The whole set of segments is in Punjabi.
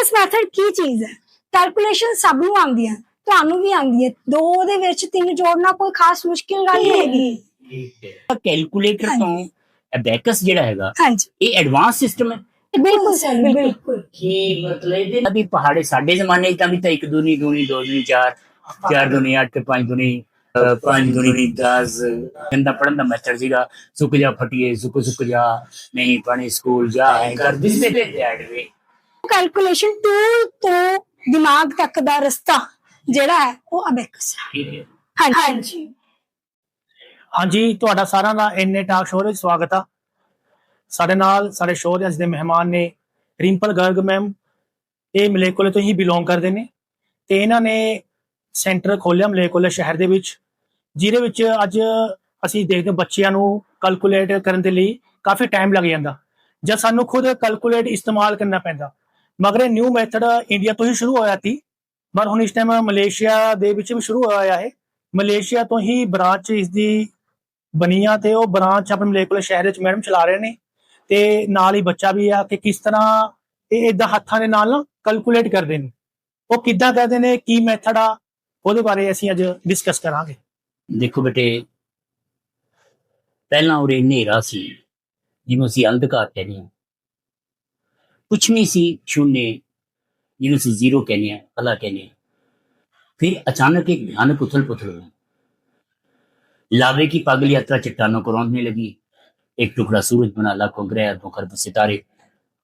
ਇਸ ਮੈਥਡ ਕੀ ਚੀਜ਼ ਹੈ? ਕੈਲਕੂਲੇਸ਼ਨ ਸਭ ਨੂੰ ਆਉਂਦੀ ਹੈ ਤੁਹਾਨੂੰ ਵੀ ਆਉਂਦੀ ਹੈ। ਦੋ ਦੇ ਵਿੱਚ ਤਿੰਨ ਜੋੜਨਾ ਕੋਈ ਖਾਸ ਮੁਸ਼ਕਿਲ ਗੱਲ ਨਹੀਂ ਹੈਗੀ। ਕੈਲਕੂਲੇਟਰ ਤੋਂ ਅਬੈਕਸ ਜਿਹੜਾ ਹੈਗਾ ਇਹ ਐਡਵਾਂਸ ਸਿਸਟਮ ਹੈ? ਬਿਲਕੁਲ ਸਰ ਬਿਲਕੁਲ। ਕੀ ਮਤਲਬ ਇਹਦੇ ਵੀ ਪਹਾੜੇ ਸਾਡੇ ਜ਼ਮਾਨੇ 'ਚ ਤਾਂ ਵੀ ਤਾਂ ਇੱਕ ਦੂਨੀ ਦੂਨੀ ਦੋ ਦੂਨੀ ਚਾਰ ਚਾਰ ਦੂਨੀ ਅੱਠ ਪੰਜ ਦੂਨੀ ਪੰਜ ਦੂਨੀ 10 ਕਹਿੰਦਾ ਪੜਨ ਦਾ ਮੈਥਡ ਸੀਗਾ ਸੁੱਕ ਜਾ ਫਟੀਏ ਸੁੱਕ ਸੁੱਕ ਜਾ ਨਹੀਂ ਪਾਣੀ ਸਕੂਲ ਜਾ ਐ ਕਰ ਦਿਸ ਦੇ ਦੈਟ ਵੇ ਕੈਲਕੂਲੇਸ਼ਨ ਟੂਲ ਤੋਂ ਦਿਮਾਗ ਤੱਕ ਦਾ ਰਸਤਾ ਜਿਹੜਾ ਹੈ ਉਹ ਅਬੈਕਸ ਹੈ। ਹਾਂਜੀ। ਹਾਂਜੀ। ਤੁਹਾਡਾ ਸਾਰਿਆਂ ਦਾ ਇੰਨੇ ਟਾਕ ਸ਼ੋਅ ਵਿੱਚ ਸਵਾਗਤ ਆ। ਸਾਡੇ ਨਾਲ ਸਾਡੇ ਸ਼ੋਅ ਦੇ ਅੱਜ ਦੇ ਮਹਿਮਾਨ ਨੇ ਰਿੰਪਲ ਗਰਗ ਮੈਮ ਇਹ ਮਲੇਕੋਲੇ ਤੋਂ ਹੀ ਬਿਲੋਂਗ ਕਰਦੇ ਨੇ ਤੇ ਇਹਨਾਂ ਨੇ ਸੈਂਟਰ ਖੋਲਿਆ ਮਲੇਕੋਲੇ ਸ਼ਹਿਰ ਦੇ ਵਿੱਚ ਜਿਹਦੇ ਵਿੱਚ ਅੱਜ ਅਸੀਂ ਦੇਖਦੇ ਬੱਚਿਆਂ ਨੂੰ ਕੈਲਕੂਲੇਟ ਕਰਨ ਦੇ ਲਈ ਕਾਫੀ ਟਾਈਮ ਲੱਗ ਜਾਂਦਾ। ਜਦ ਸਾਨੂੰ ਖੁਦ ਕੈਲਕੂਲੇਟ ਇਸਤੇਮਾਲ ਕਰਨਾ ਪੈਂਦਾ। ਮਗਰ ਇਹ ਨਿਊ ਮੈਥਡ ਇੰਡੀਆ ਤੋਂ ਹੀ ਸ਼ੁਰੂ ਹੋਇਆ ਸੀ। ਪਰ ਹੁਣ ਇਸ ਟਾਈਮ ਮਲੇਸ਼ੀਆ ਦੇ ਵਿੱਚ ਵੀ ਸ਼ੁਰੂ ਹੋਇਆ ਹੈ ਮਲੇਸ਼ੀਆ ਤੋਂ ਹੀ ਬ੍ਰਾਂਚ ਇਸ ਦੀ ਬਣੀ ਤੇ ਉਹ ਬ੍ਰਾਂਚ ਆਪਣੇ ਮਲੇਕੋਲੇ ਸ਼ਹਿਰ ਵਿੱਚ ਮੈਡਮ ਚਲਾ ਰਹੇ ਨੇ। ਤੇ ਨਾਲ ਹੀ ਬੱਚਾ ਵੀ ਆ ਕਿ ਕਿਸ ਤਰ੍ਹਾਂ ਇਹ ਇਦਾਂ ਹੱਥਾਂ ਦੇ ਨਾਲ ਨਾ ਕੈਲਕੂਲੇਟ ਕਰਦੇ ਨੇ। ਉਹ ਕਿੱਦਾਂ ਕਰਦੇ ਨੇ, ਕੀ ਮੈਥਡ ਆ, ਉਹਦੇ ਬਾਰੇ ਅਸੀਂ ਅੱਜ ਡਿਸਕਸ ਕਰਾਂਗੇ। ਦੇਖੋ ਬੇਟੇ, ਪਹਿਲਾਂ ਉਰੇ ਹਨੇਰਾ ਸੀ, ਜਿਹਨੂੰ ਅਸੀਂ ਅੰਧਕਾਰ ਕਹਿੰਦੇ ਹਾਂ। ਕੁਛ ਨਹੀਂ ਸੀ ਸ਼ੂਨਯ ਜਿਹਨੂੰ ਅਸੀਂ ਜ਼ੀਰੋ ਕਹਿੰਦੇ ਹਾਂ ਅਲਾ ਕਹਿੰਦੇ ਹਾਂ ਫਿਰ अचानक एक भयानक उथल पुथल हुई लावे की पागल यात्रा चट्टानों को रौंदने लगी एक टुकड़ा सूरज बना लाखों ग्रह अरबों खरबों सितारे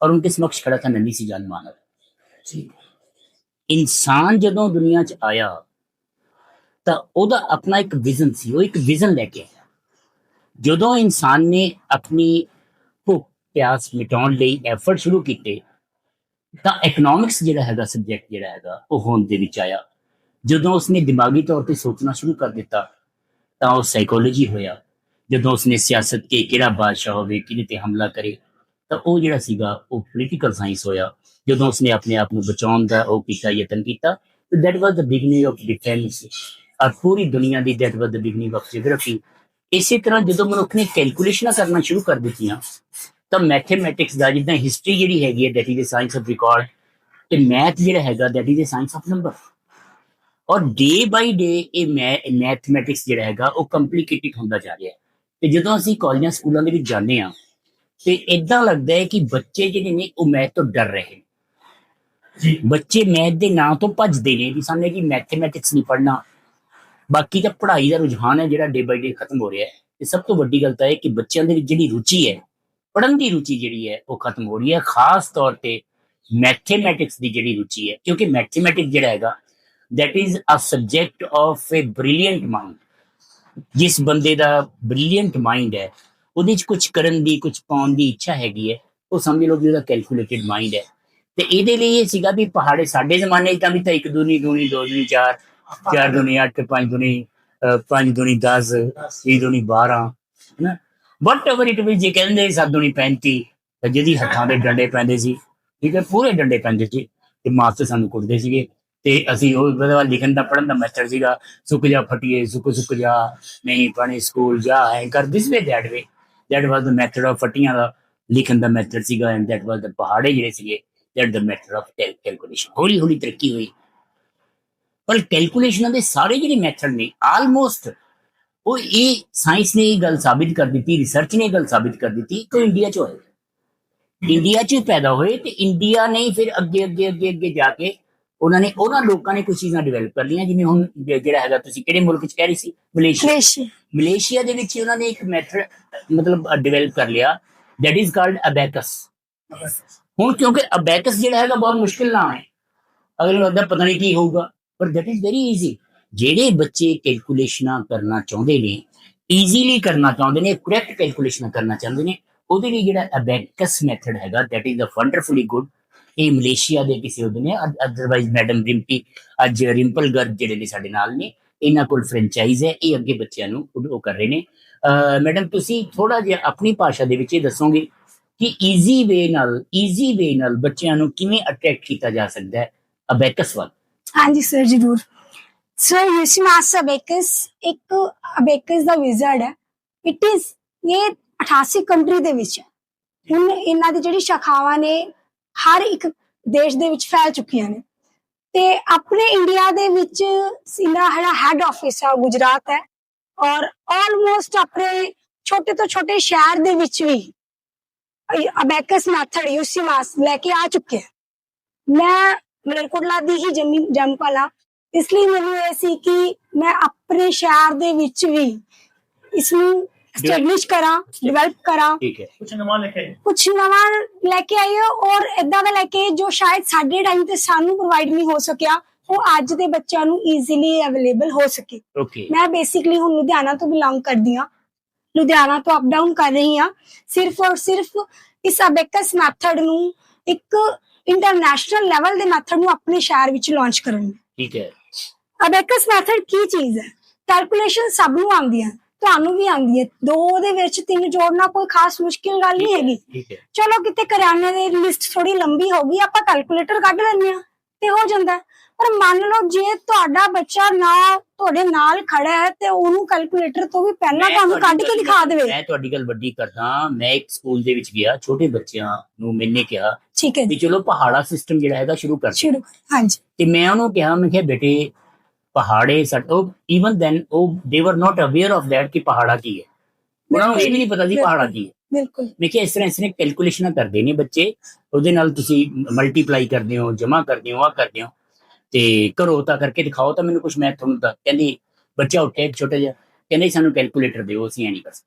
और उनके समक्ष खड़ा था नन्ही सी जान मानव ਇਨਸਾਨ ਜਦੋਂ ਦੁਨੀਆ 'ਚ ਆਇਆ ਤਾਂ ਉਹਦਾ ਆਪਣਾ ਇੱਕ ਵਿਜ਼ਨ ਸੀ ਉਹ ਇੱਕ ਵਿਜ਼ਨ ਲੈ ਕੇ ਆਇਆ ਜਦੋਂ ਇਨਸਾਨ ਨੇ ਆਪਣੀ ਭੁੱਖ ਪਿਆਸ ਮਿਟਾਉਣ ਲਈ ਐਫਰਟ ਸ਼ੁਰੂ ਕੀਤੇ, ਤਾਂ ਇਕਨੋਮਿਕਸ ਜਿਹੜਾ ਹੈਗਾ ਸਬਜੈਕਟ ਜਿਹੜਾ ਹੈਗਾ, ਉਹ ਹੋਂਦ ਦੇ ਵਿੱਚ ਆਇਆ। ਜਦੋਂ ਉਸਨੇ ਦਿਮਾਗੀ ਤੌਰ ਤੇ ਸੋਚਣਾ ਸ਼ੁਰੂ ਕਰ ਦਿੱਤਾ, ਤਾਂ ਉਹ ਸਾਈਕੋਲੋਜੀ ਹੋਇਆ। ਜਦੋਂ ਉਸਨੇ ਸਿਆਸਤ ਕੇ ਕਿਹੜਾ ਬਾਦਸ਼ਾਹ ਹੋਵੇ, ਕਿਹਦੇ ਤੇ ਹਮਲਾ ਕਰੇ, ਤਾਂ ਉਹ ਜਿਹੜਾ ਸੀਗਾ, ਉਹ ਪੋਲੀਟੀਕਲ ਸਾਇੰਸ ਹੋਇਆ। ਜਦੋਂ ਉਸਨੇ ਆਪਣੇ ਆਪ ਨੂੰ ਬਚਾਉਣ ਦਾ ਉਹ ਕੀਤਾ, ਯਤਨ ਕੀਤਾ that was the beginning of defence ਔਰ ਪੂਰੀ ਦੁਨੀਆ ਦੀ that was the beginning of geography ਇਸੇ ਤਰ੍ਹਾਂ ਜਦੋਂ ਮਨੁੱਖ ਨੇ ਕੈਲਕੂਲੇਸ਼ਨਾਂ ਕਰਨਾ ਸ਼ੁਰੂ ਕਰ ਦਿੱਤੀਆਂ ਤਾਂ ਮੈਥਮੈਟਿਕਸ ਦਾ ਜਿੱਦਾਂ ਹਿਸਟਰੀ ਜਿਹੜੀ ਹੈਗੀ ਹੈ that is the science of record ਤੇ ਮੈਥ ਜਿਹੜਾ ਹੈਗਾ that is the science of number ਔਰ ਡੇ ਬਾਈ ਡੇ ਇਹ ਮੈਥਮੈਟਿਕਸ ਜਿਹੜਾ ਹੈਗਾ ਉਹ ਕੰਪਲਿਕੇਟਡ ਹੁੰਦਾ ਜਾ ਰਿਹਾ ਹੈ। ਤੇ ਜਦੋਂ ਅਸੀਂ ਕਾਲਜਾਂ ਸਕੂਲਾਂ ਦੇ ਵਿੱਚ ਜਾਂਦੇ ਆ ਤੇ ਇਦਾਂ ਲੱਗਦਾ ਹੈ ਕਿ ਬੱਚੇ ਜਿਹੜੇ ਨੇ ਉਹ ਮੈਥ ਤੋਂ ਡਰ ਰਹੇ ਨੇ। ਜੀ। ਬੱਚੇ ਮੈਥ ਦੇ ਨਾਂ ਤੋਂ ਭੱਜਦੇ ਨੇ ਵੀ ਸਾਹਮਣੇ ਕਿ ਮੈਥਮੈਟਿਕਸ ਨਹੀਂ ਪੜ੍ਹਨਾ। ਬਾਕੀ ਤਾਂ ਪੜ੍ਹਾਈ ਦਾ ਰੁਝਾਨ ਹੈ ਜਿਹੜਾ ਡੇ ਬਾਈ ਡੇ ਖਤਮ ਹੋ ਰਿਹਾ ਹੈ। ਤੇ ਸਭ ਤੋਂ ਵੱਡੀ ਗੱਲ ਤਾਂ ਇਹ ਕਿ ਬੱਚਿਆਂ ਦੇ ਵਿੱਚ ਜਿਹੜੀ ਰੁਚੀ ਹੈ ਪੜ੍ਹਨ ਦੀ ਰੁਚੀ ਜਿਹੜੀ ਹੈ ਉਹ ਖਤਮ ਹੋ ਰਹੀ ਹੈ। ਖਾਸ ਤੌਰ ਤੇ ਮੈਥਮੈਟਿਕਸ ਦੀ ਜਿਹੜੀ ਰੁਚੀ ਹੈ, ਕਿਉਂਕਿ ਮੈਥਮੈਟਿਕਸ ਜਿਹੜਾ ਹੈਗਾ, that is a subject of a brilliant mind ਜਿਸ ਬੰਦੇ ਦਾ ਬ੍ਰਿਲੀਅੰਟ ਮਾਈਂਡ ਹੈ, ਉਹਦੇ ਵਿੱਚ ਕੁਝ ਕਰਨ ਦੀ ਕੁਝ ਪਾਉਣ ਦੀ ਇੱਛਾ ਹੈਗੀ ਹੈ, ਉਹ ਸਮਝ ਲਓ ਕਿ ਉਹਦਾ ਕੈਲਕੂਲੇਟਿਡ ਮਾਈਂਡ ਹੈ। ਤੇ ਇਹਦੇ ਲਈ ਇਹ ਸੀਗਾ ਵੀ ਪਹਾੜੇ ਸਾਡੇ ਜ਼ਮਾਨੇ 'ਚ ਤਾਂ ਵੀ ਤਾਂ ਇੱਕ ਦੂਨੀ ਦੂਨੀ, ਦੋ ਦੂਨੀ, ਚਾਰ ਚਾਰ ਦੂਨੀ, ਅੱਠ, ਪੰਜ ਦੂਨੀ ਪੰਜ ਦੂਨੀ 10 ਛੇ ਦੂਨੀ 12 ਹੈਨਾ? ਵਟ ਐਵਰ ਇਟ ਵੀ ਜੇ ਕਹਿੰਦੇ ਸੱਤ ਦੂਨੀ 35 ਜਿਹਦੀ ਹੱਥਾਂ ਦੇ ਡੰਡੇ ਪੈਂਦੇ ਸੀ, ਠੀਕ ਹੈ, ਪੂਰੇ ਡੰਡੇ ਪੈਂਦੇ ਸੀ, ਤੇ ਮਾਸਟਰ ਸਾਨੂੰ ਕੁੱਟਦੇ ਸੀਗੇ, ਤੇ ਅਸੀਂ ਉਹ ਬਦਵਾ ਲਿਖਣ ਦਾ ਪੜਨ ਦਾ ਮੈਥਡ ਸੀਗਾ, ਸੁੱਕ ਜਾ ਫਟੀਏ, ਸੁੱਕ ਸੁੱਕ ਜਾ, ਨਹੀਂ ਪਾਣੀ ਸਕੂਲ ਜਾ, ਐ ਕਰ this way that way that was the method of ਫਟੀਆਂ ਦਾ ਲਿਖਣ ਦਾ ਮੈਥਡ ਸੀਗਾ ਐਂਡ ਦੈਟ ਵਾਸ ਦ ਪਹਾੜੇ ਜਿਹੜੇ ਸੀਗੇ that the method of calculation ਹੌਲੀ ਹੌਲੀ ਤਰੱਕੀ ਹੋਈ। ਪਰ ਕੈਲਕੂਲੇਸ਼ਨਾਂ ਦੇ ਸਾਰੇ ਜਿਹੜੇ ਮੈਥਡ ਨੇ ਆਲਮੋਸਟ ਉਹ ਇਹ ਸਾਇੰਸ ਨੇ ਇਹ ਗੱਲ ਸਾਬਿਤ ਕਰ ਦਿੱਤੀ ਰਿਸਰਚ ਨੇ ਇਹ ਗੱਲ ਸਾਬਿਤ ਕਰ ਦਿੱਤੀ ਕਿ ਉਹ ਇੰਡੀਆ ਚ ਹੋਏ ਇੰਡੀਆ ਚ ਹੀ ਪੈਦਾ ਹੋਏ ਤੇ ਇੰਡੀਆ ਨੇ ਹੀ ਫਿਰ ਅੱਗੇ ਅੱਗੇ ਅੱਗੇ ਅੱਗੇ ਜਾ ਕੇ ਉਹਨਾਂ ਨੇ ਉਹਨਾਂ ਲੋਕਾਂ ਨੇ ਕੁਝ ਚੀਜ਼ਾਂ ਡਿਵੈਲਪ ਕਰ ਲਈਆਂ ਜਿਵੇਂ ਹੁਣ ਜੇ- ਜਿਹੜਾ ਹੈਗਾ ਤੁਸੀਂ ਕਿਹੜੇ ਮੁਲਕ ਚ ਕਹਿ ਰਹੀ ਸੀ ਮਲੇਸ਼ੀਆ ਕਲੇਸ਼ ਮਲੇਸ਼ੀਆ ਦੇ ਵਿੱਚ ਉਹਨਾਂ ਨੇ ਇੱਕ ਮੈਥਡ ਮਤਲਬ ਡਿਵੈਲਪ ਕਰ ਲਿਆ ਦੈਟ ਇਜ਼ ਕਾਲਡ ਅਬੈਕਸ ਹੁਣ ਕਿਉਂਕਿ ਅਬੈਕਸ ਜਿਹੜਾ ਹੈਗਾ ਬਹੁਤ ਮੁਸ਼ਕਿਲ ਨਾਮ ਹੈ ਅਗਲੇ ਨੂੰ ਲੱਗਦਾ ਪਤਾ ਨਹੀਂ ਕੀ ਹੋਊਗਾ ਪਰ ਦੈਟ ਇਜ਼ ਵੈਰੀ ਈਜ਼ੀ ਜਿਹੜੇ ਬੱਚੇ ਕੈਲਕੂਲੇਸ਼ਨਾਂ ਕਰਨਾ ਚਾਹੁੰਦੇ ਨੇ ਈਜ਼ੀਲੀ ਕਰਨਾ ਚਾਹੁੰਦੇ ਨੇ ਕਰੈਕਟ ਕੈਲਕੂਲੇਸ਼ਨਾਂ ਕਰਨਾ ਚਾਹੁੰਦੇ ਨੇ, ਉਹਦੇ ਲਈ ਜਿਹੜਾ ਅਬੈਕਸ ਮੈਥਡ ਹੈਗਾ that is a wonderfully good ਇਹ ਮਲੇਸ਼ੀਆ ਦੇ ਕਿਸੇ ਉਹਦੇ ਨੇ ਅਦਰਵਾਈਜ਼ ਮੈਡਮ ਰਿੰਪੀ, ਅੱਜ ਰਿੰਪਲ ਗਰਗ ਜਿਹੜੇ ਨੇ ਸਾਡੇ ਨਾਲ ਨੇ, ਇਹਨਾਂ ਕੋਲ ਫਰੈਂਚਾਈਜ਼ ਹੈ, ਇਹ ਅੱਗੇ ਬੱਚਿਆਂ ਨੂੰ ਉਹ ਉਹ ਕਰ ਰਹੇ ਨੇ। ਮੈਡਮ ਤੁਸੀਂ ਥੋੜਾ ਜਿਹਾ ਆਪਣੀ ਭਾਸ਼ਾ ਦੇ ਵਿੱਚ ਇਹ ਦੱਸੋਗੇ ਕਿ ਈਜ਼ੀ ਵੇ ਨਾਲ ਈਜ਼ੀ ਵੇ ਨਾਲ ਬੱਚਿਆਂ ਨੂੰ ਕਿਵੇਂ ਅਟਰੈਕਟ ਕੀਤਾ ਜਾ ਸਕਦਾ ਹੈ ਅਬੈਕਸ ਵੱਲ? ਹਾਂਜੀ ਸਰ ਜ਼ਰੂਰ। ਸਰ ਯੂਸੀਮਾਸ ਅਬੇਕਸ ਇੱਕ ਅਬੇਕਸ ਦਾ ਵਿਜ਼ਰਡ ਹੈ। ਇਟ ਇਜ਼ ਇਹ 88 ਕੰਟਰੀ ਦੇ ਵਿੱਚ ਹੈ। ਹੁਣ ਇਹਨਾਂ ਦੀ ਜਿਹੜੀ ਸ਼ਾਖਾਵਾਂ ਨੇ, ਹਰ ਇੱਕ ਦੇਸ਼ ਦੇ ਵਿੱਚ ਫੈਲ ਚੁੱਕੀਆਂ ਨੇ। ਤੇ ਆਪਣੇ ਇੰਡੀਆ ਦੇ ਵਿੱਚ ਇਹਦਾ ਜਿਹੜਾ ਹੈੱਡ ਆਫਿਸ ਆ ਗੁਜਰਾਤ ਹੈ। ਔਰ ਆਲਮੋਸਟ ਆਪਣੇ ਛੋਟੇ ਤੋਂ ਛੋਟੇ ਸ਼ਹਿਰ ਦੇ ਵਿੱਚ ਵੀ ਅਬੈਕਸ ਮੈਥਡ ਯੂਸੀਮਾਸ ਲੈ ਕੇ ਆ ਚੁੱਕੇ ਹੈ ਮੈਂ ਮਲਰਕੋਟਲਾ ਦੀ ਹੀ ਜੰਮੀ ਜੰਮਪਲਾ ਇਸ ਲਈ ਮੈਨੂੰ ਇਹ ਸੀ ਕਿ ਮੈਂ ਆਪਣੇ ਸ਼ਹਿਰ ਦੇ ਵਿੱਚ ਵੀ ਇਸ ਨੂੰ ਸਟੈਬਲਿਸ਼ ਕਰਾਂ ਡਿਵੈਲਪ ਕਰਾਂ। ਠੀਕ ਹੈ। ਕੁਝ ਨਵਾਂ ਕੁਝ ਲੈ ਕੇ ਆਈ ਹਾਂ ਔਰ ਇਦਾਂ ਦਾ ਲੈ ਕੇ ਜੋ ਸ਼ਾਇਦ ਸਾਡੇ ਟਾਈਮ ਤੇ ਸਾਨੂੰ ਪ੍ਰੋਵਾਈਡ ਨਹੀਂ ਹੋ ਸਕਿਆ ਉਹ ਅੱਜ ਦੇ ਬੱਚਿਆਂ ਨੂੰ ਈਜ਼ੀਲੀ ਅਵੇਲੇਬਲ ਹੋ ਸਕੇ। ਓਕੇ ਮੈਂ ਬੇਸਿਕਲੀ ਹੁਣ ਲੁਧਿਆਣਾ ਤੋਂ ਬਿਲੋਂਗ ਕਰਦੀ ਹਾਂ। ਲੁਧਿਆਣਾ ਤੋਂ ਅਪ ਡਾਊਨ ਕਰ ਰਹੀ ਹਾਂ। ਸਿਰਫ ਔਰ ਸਿਰਫ ਇਸ ਅਬੇਕਸ ਮੈਥਡ ਨੂੰ ਇੱਕ ਇੰਟਰਨੈਸ਼ਨਲ ਲੈਵਲ ਦੇ ਮੈਥਡ ਨੂੰ ਆਪਣੇ ਸ਼ਹਿਰ ਵਿੱਚ ਲਾਂਚ ਕਰਨ। ਲਈ ਠੀਕ ਹੈ। ਅਬੇਕਸ ਮੈਥਡ ਕੀ ਚੀਜ਼ ਹੈ ਕੈਲਕੂਲੇਸ਼ਨ ਸਭ ਨੂੰ ਆਉਂਦੀ ਹੈ ਤੁਹਾਨੂੰ ਵੀ ਆਉਂਦੀ ਹੈ ਦੋ ਦੇ ਵਿੱਚ ਤਿੰਨ ਜੋੜਨਾ ਕੋਈ ਖਾਸ ਮੁਸ਼ਕਿਲ ਗੱਲ ਨਹੀਂ ਹੈਗੀ ਚਲੋ ਕਿਤੇ ਕਰਿਆਨੇ ਦੀ ਲਿਸਟ ਥੋੜੀ ਲੰਬੀ ਹੋ ਗਈ ਆਪਾਂ ਕੈਲਕੂਲੇਟਰ ਕੱਢ ਲੈਂਦੇ ਆ ਤੇ ਹੋ ਜਾਂਦਾ। ਪਰ ਮੰਨ ਲਓ ਜੇ ਤੁਹਾਡਾ ਬੱਚਾ ਨਾ ਤੁਹਾਡੇ ਨਾਲ ਖੜਾ ਹੈ ਤੇ ਉਹਨੂੰ ਕੈਲਕੂਲੇਟਰ ਤੋਂ ਵੀ ਪਹਿਲਾਂ ਤੁਹਾਨੂੰ ਕੱਢ ਕੇ ਦਿਖਾ ਦੇਵੇ ਮੈਂ ਤੁਹਾਡੀ ਗੱਲ ਵੱਡੀ ਕਰਦਾ ਮੈਂ ਇੱਕ ਸਕੂਲ ਦੇ ਵਿੱਚ ਗਿਆ ਛੋਟੇ ਬੱਚਿਆਂ ਨੂੰ ਮੈਨੇ ਕਿਹਾ ਠੀਕ ਹੈ ਵੀ ਚਲੋ ਪਹਾੜਾ ਸਿਸਟਮ ਜਿਹੜਾ ਹੈਗਾ ਸ਼ੁਰੂ ਕਰ। ਸ਼ੁਰੂ ਹਾਂਜੀ ਤੇ ਮੈਂ ਉਹਨੂੰ ਕਿਹਾ ਮੈਂ ਕਿਹਾ ਬੇਟੇ ਪਹਾੜੇ ਸਟੋ ਇਵਨ ਦੈਨ ਉਹ ਦੇ ਵਰ ਨਾਟ ਅਵੇਅਰ ਆਫ ਦੈਟ ਕਿ ਪਹਾੜਾ ਕੀ ਹੈ। ਉਹਨਾਂ ਨੂੰ ਇਹ ਵੀ ਨਹੀਂ ਪਤਾ ਸੀ ਪਹਾੜਾ ਕੀ ਹੈ। ਬਿਲਕੁਲ। ਕਿਹਾ ਇਸ ਤਰ੍ਹਾਂ ਇਸ ਤਰ੍ਹਾਂ ਕੈਲਕੂਲੇਸ਼ਨਾਂ ਕਰਦੇ ਨੇ ਬੱਚੇ ਉਹਦੇ ਨਾਲ ਤੁਸੀਂ ਮਲਟੀਪਲਾਈ ਕਰਦੇ ਹੋ ਜਮਾ ਕਰਦੇ ਹੋ ਆ ਕਰਦੇ ਹੋ ਤੇ ਕਰੋ ਤਾਂ ਕਰਕੇ ਦਿਖਾਓ ਤਾਂ ਮੈਨੂੰ ਕੁਝ ਮੈਂ ਤੁਹਾਨੂੰ ਤਾਂ ਕਹਿੰਦੀ ਬੱਚਾ ਉੱਠਿਆ ਇੱਕ ਛੋਟਾ ਜਿਹਾ ਕਹਿੰਦਾ ਸਾਨੂੰ ਕੈਲਕੂਲੇਟਰ ਦਿਓ ਅਸੀਂ ਐ ਨਹੀਂ ਕਰ ਸਕਦੇ।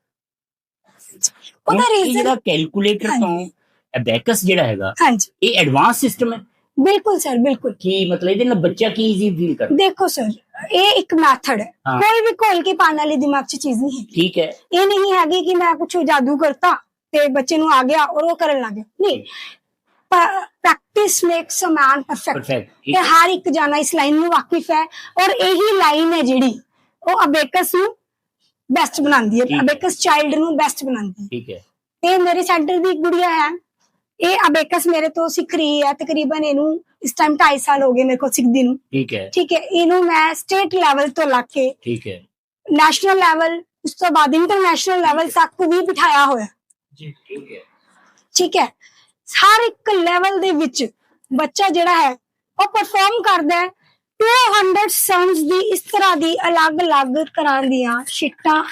ਇਹ ਰੀਜ਼ਨ ਜਿਹੜਾ ਕੈਲਕੂਲੇਟਰ ਤੋਂ ਅਬੈਕਸ ਜਿਹੜਾ ਹੈਗਾ ਹਾਂਜੀ। ਇਹ ਐਡਵਾਂਸ ਸਿਸਟਮ ਹੈ। ਬਿਲਕੁਲ ਸਰ ਬਿਲਕੁਲ। ਕਿ ਮਤਲਬ ਇਹਦੇ ਨਾਲ ਬੱਚਾ ਕੀ ਈਜ਼ੀ ਫੀਲ ਕਰਦਾ? ਦੇਖੋ ਸਰ ਇਹ ਇੱਕ ਮੈਥਡ ਹੈ। ਕੋਈ ਵੀ ਘੋਲ ਕੇ ਪਾਣ ਵਾਲੀ ਦਿਮਾਗ 'ਚ ਚੀਜ਼ ਨਹੀਂ ਹੈ ਠੀਕ ਹੈ। ਇਹ ਨਹੀਂ ਹੈਗੀ ਕਿ ਮੈਂ ਕੁਝ ਜਾਦੂ ਕਰਤਾ ਤੇ ਬੱਚੇ ਨੂੰ ਆ ਗਿਆ ਔਰ ਉਹ ਕਰਨ ਲੱਗ ਗਿਆ। ਨਹੀਂ। Practice makes a man perfect perfect ਤੇ ਹਰ ਇੱਕ ਜਾਣਾ ਇਸ ਲਾਈਨ ਨੂੰ ਵਾਕਿਫ ਹੈ ਔਰ ਇਹੀ ਲਾਈਨ ਹੈ ਜਿਹੜੀ ਉਹ ਅਬੇਕਸ ਨੂੰ ਬੈਸਟ ਬਣਾਉਂਦੀ ਠੀਕ ਹੈ। ਹੈ। ਅਬੇਕਸ ਚਾਈਲਡ ਨੂੰ ਬੈਸਟ ਬਣਾਉਂਦੀ ਹੈ। ਠੀਕ ਹੈ। ਤੇ ਮੇਰੇ ਸੈਂਟਰ ਦੀ ਇੱਕ ਗੁੜੀਆ ਹੈ। ਇਹ ਅਬੇਕਸ ਮੇਰੇ ਤੋਂ ਸਿੱਖ ਰਹੀ ਹੈ ਤਕਰੀਬਨ ਇਹਨੂੰ ਇਸ ਟਾਈਮ 2.5 ਸਾਲ ਹੋ ਗਏ ਮੇਰੇ ਕੋਲ ਸਿੱਖਦੀ ਨੂੰ। ਠੀਕ ਹੈ। ਠੀਕ ਹੈ ਇਹਨੂੰ ਮੈਂ ਸਟੇਟ ਲੈਵਲ ਤੋਂ ਲੱਗ ਕੇ ਠੀਕ ਹੈ। ਨੈਸ਼ਨਲ ਲੈਵਲ ਉਸ ਤੋਂ ਬਾਅਦ ਇੰਟਰਨੈਸ਼ਨਲ ਲੈਵਲ ਤੱਕ ਵੀ ਬਿਠਾਇਆ ਹੋਇਆ। ਜੀ ਠੀਕ ਹੈ। ਠੀਕ ਹੈ ਹਰ ਇੱਕ ਲੈਵਲ ਦੇ ਵਿੱਚ ਬੱਚਾ ਜਿਹੜਾ ਹੈ ਉਹ ਪਰਫਾਰਮ ਕਰਦਾ ਹੈ। 200 ਸਨਸ ਦੀ ਇਸ ਤਰ੍ਹਾਂ ਦੀ ਅਲੱਗ-ਅਲੱਗ ਤਰ੍ਹਾਂ ਦੀਆਂ ਸ਼ਿਟਾਂ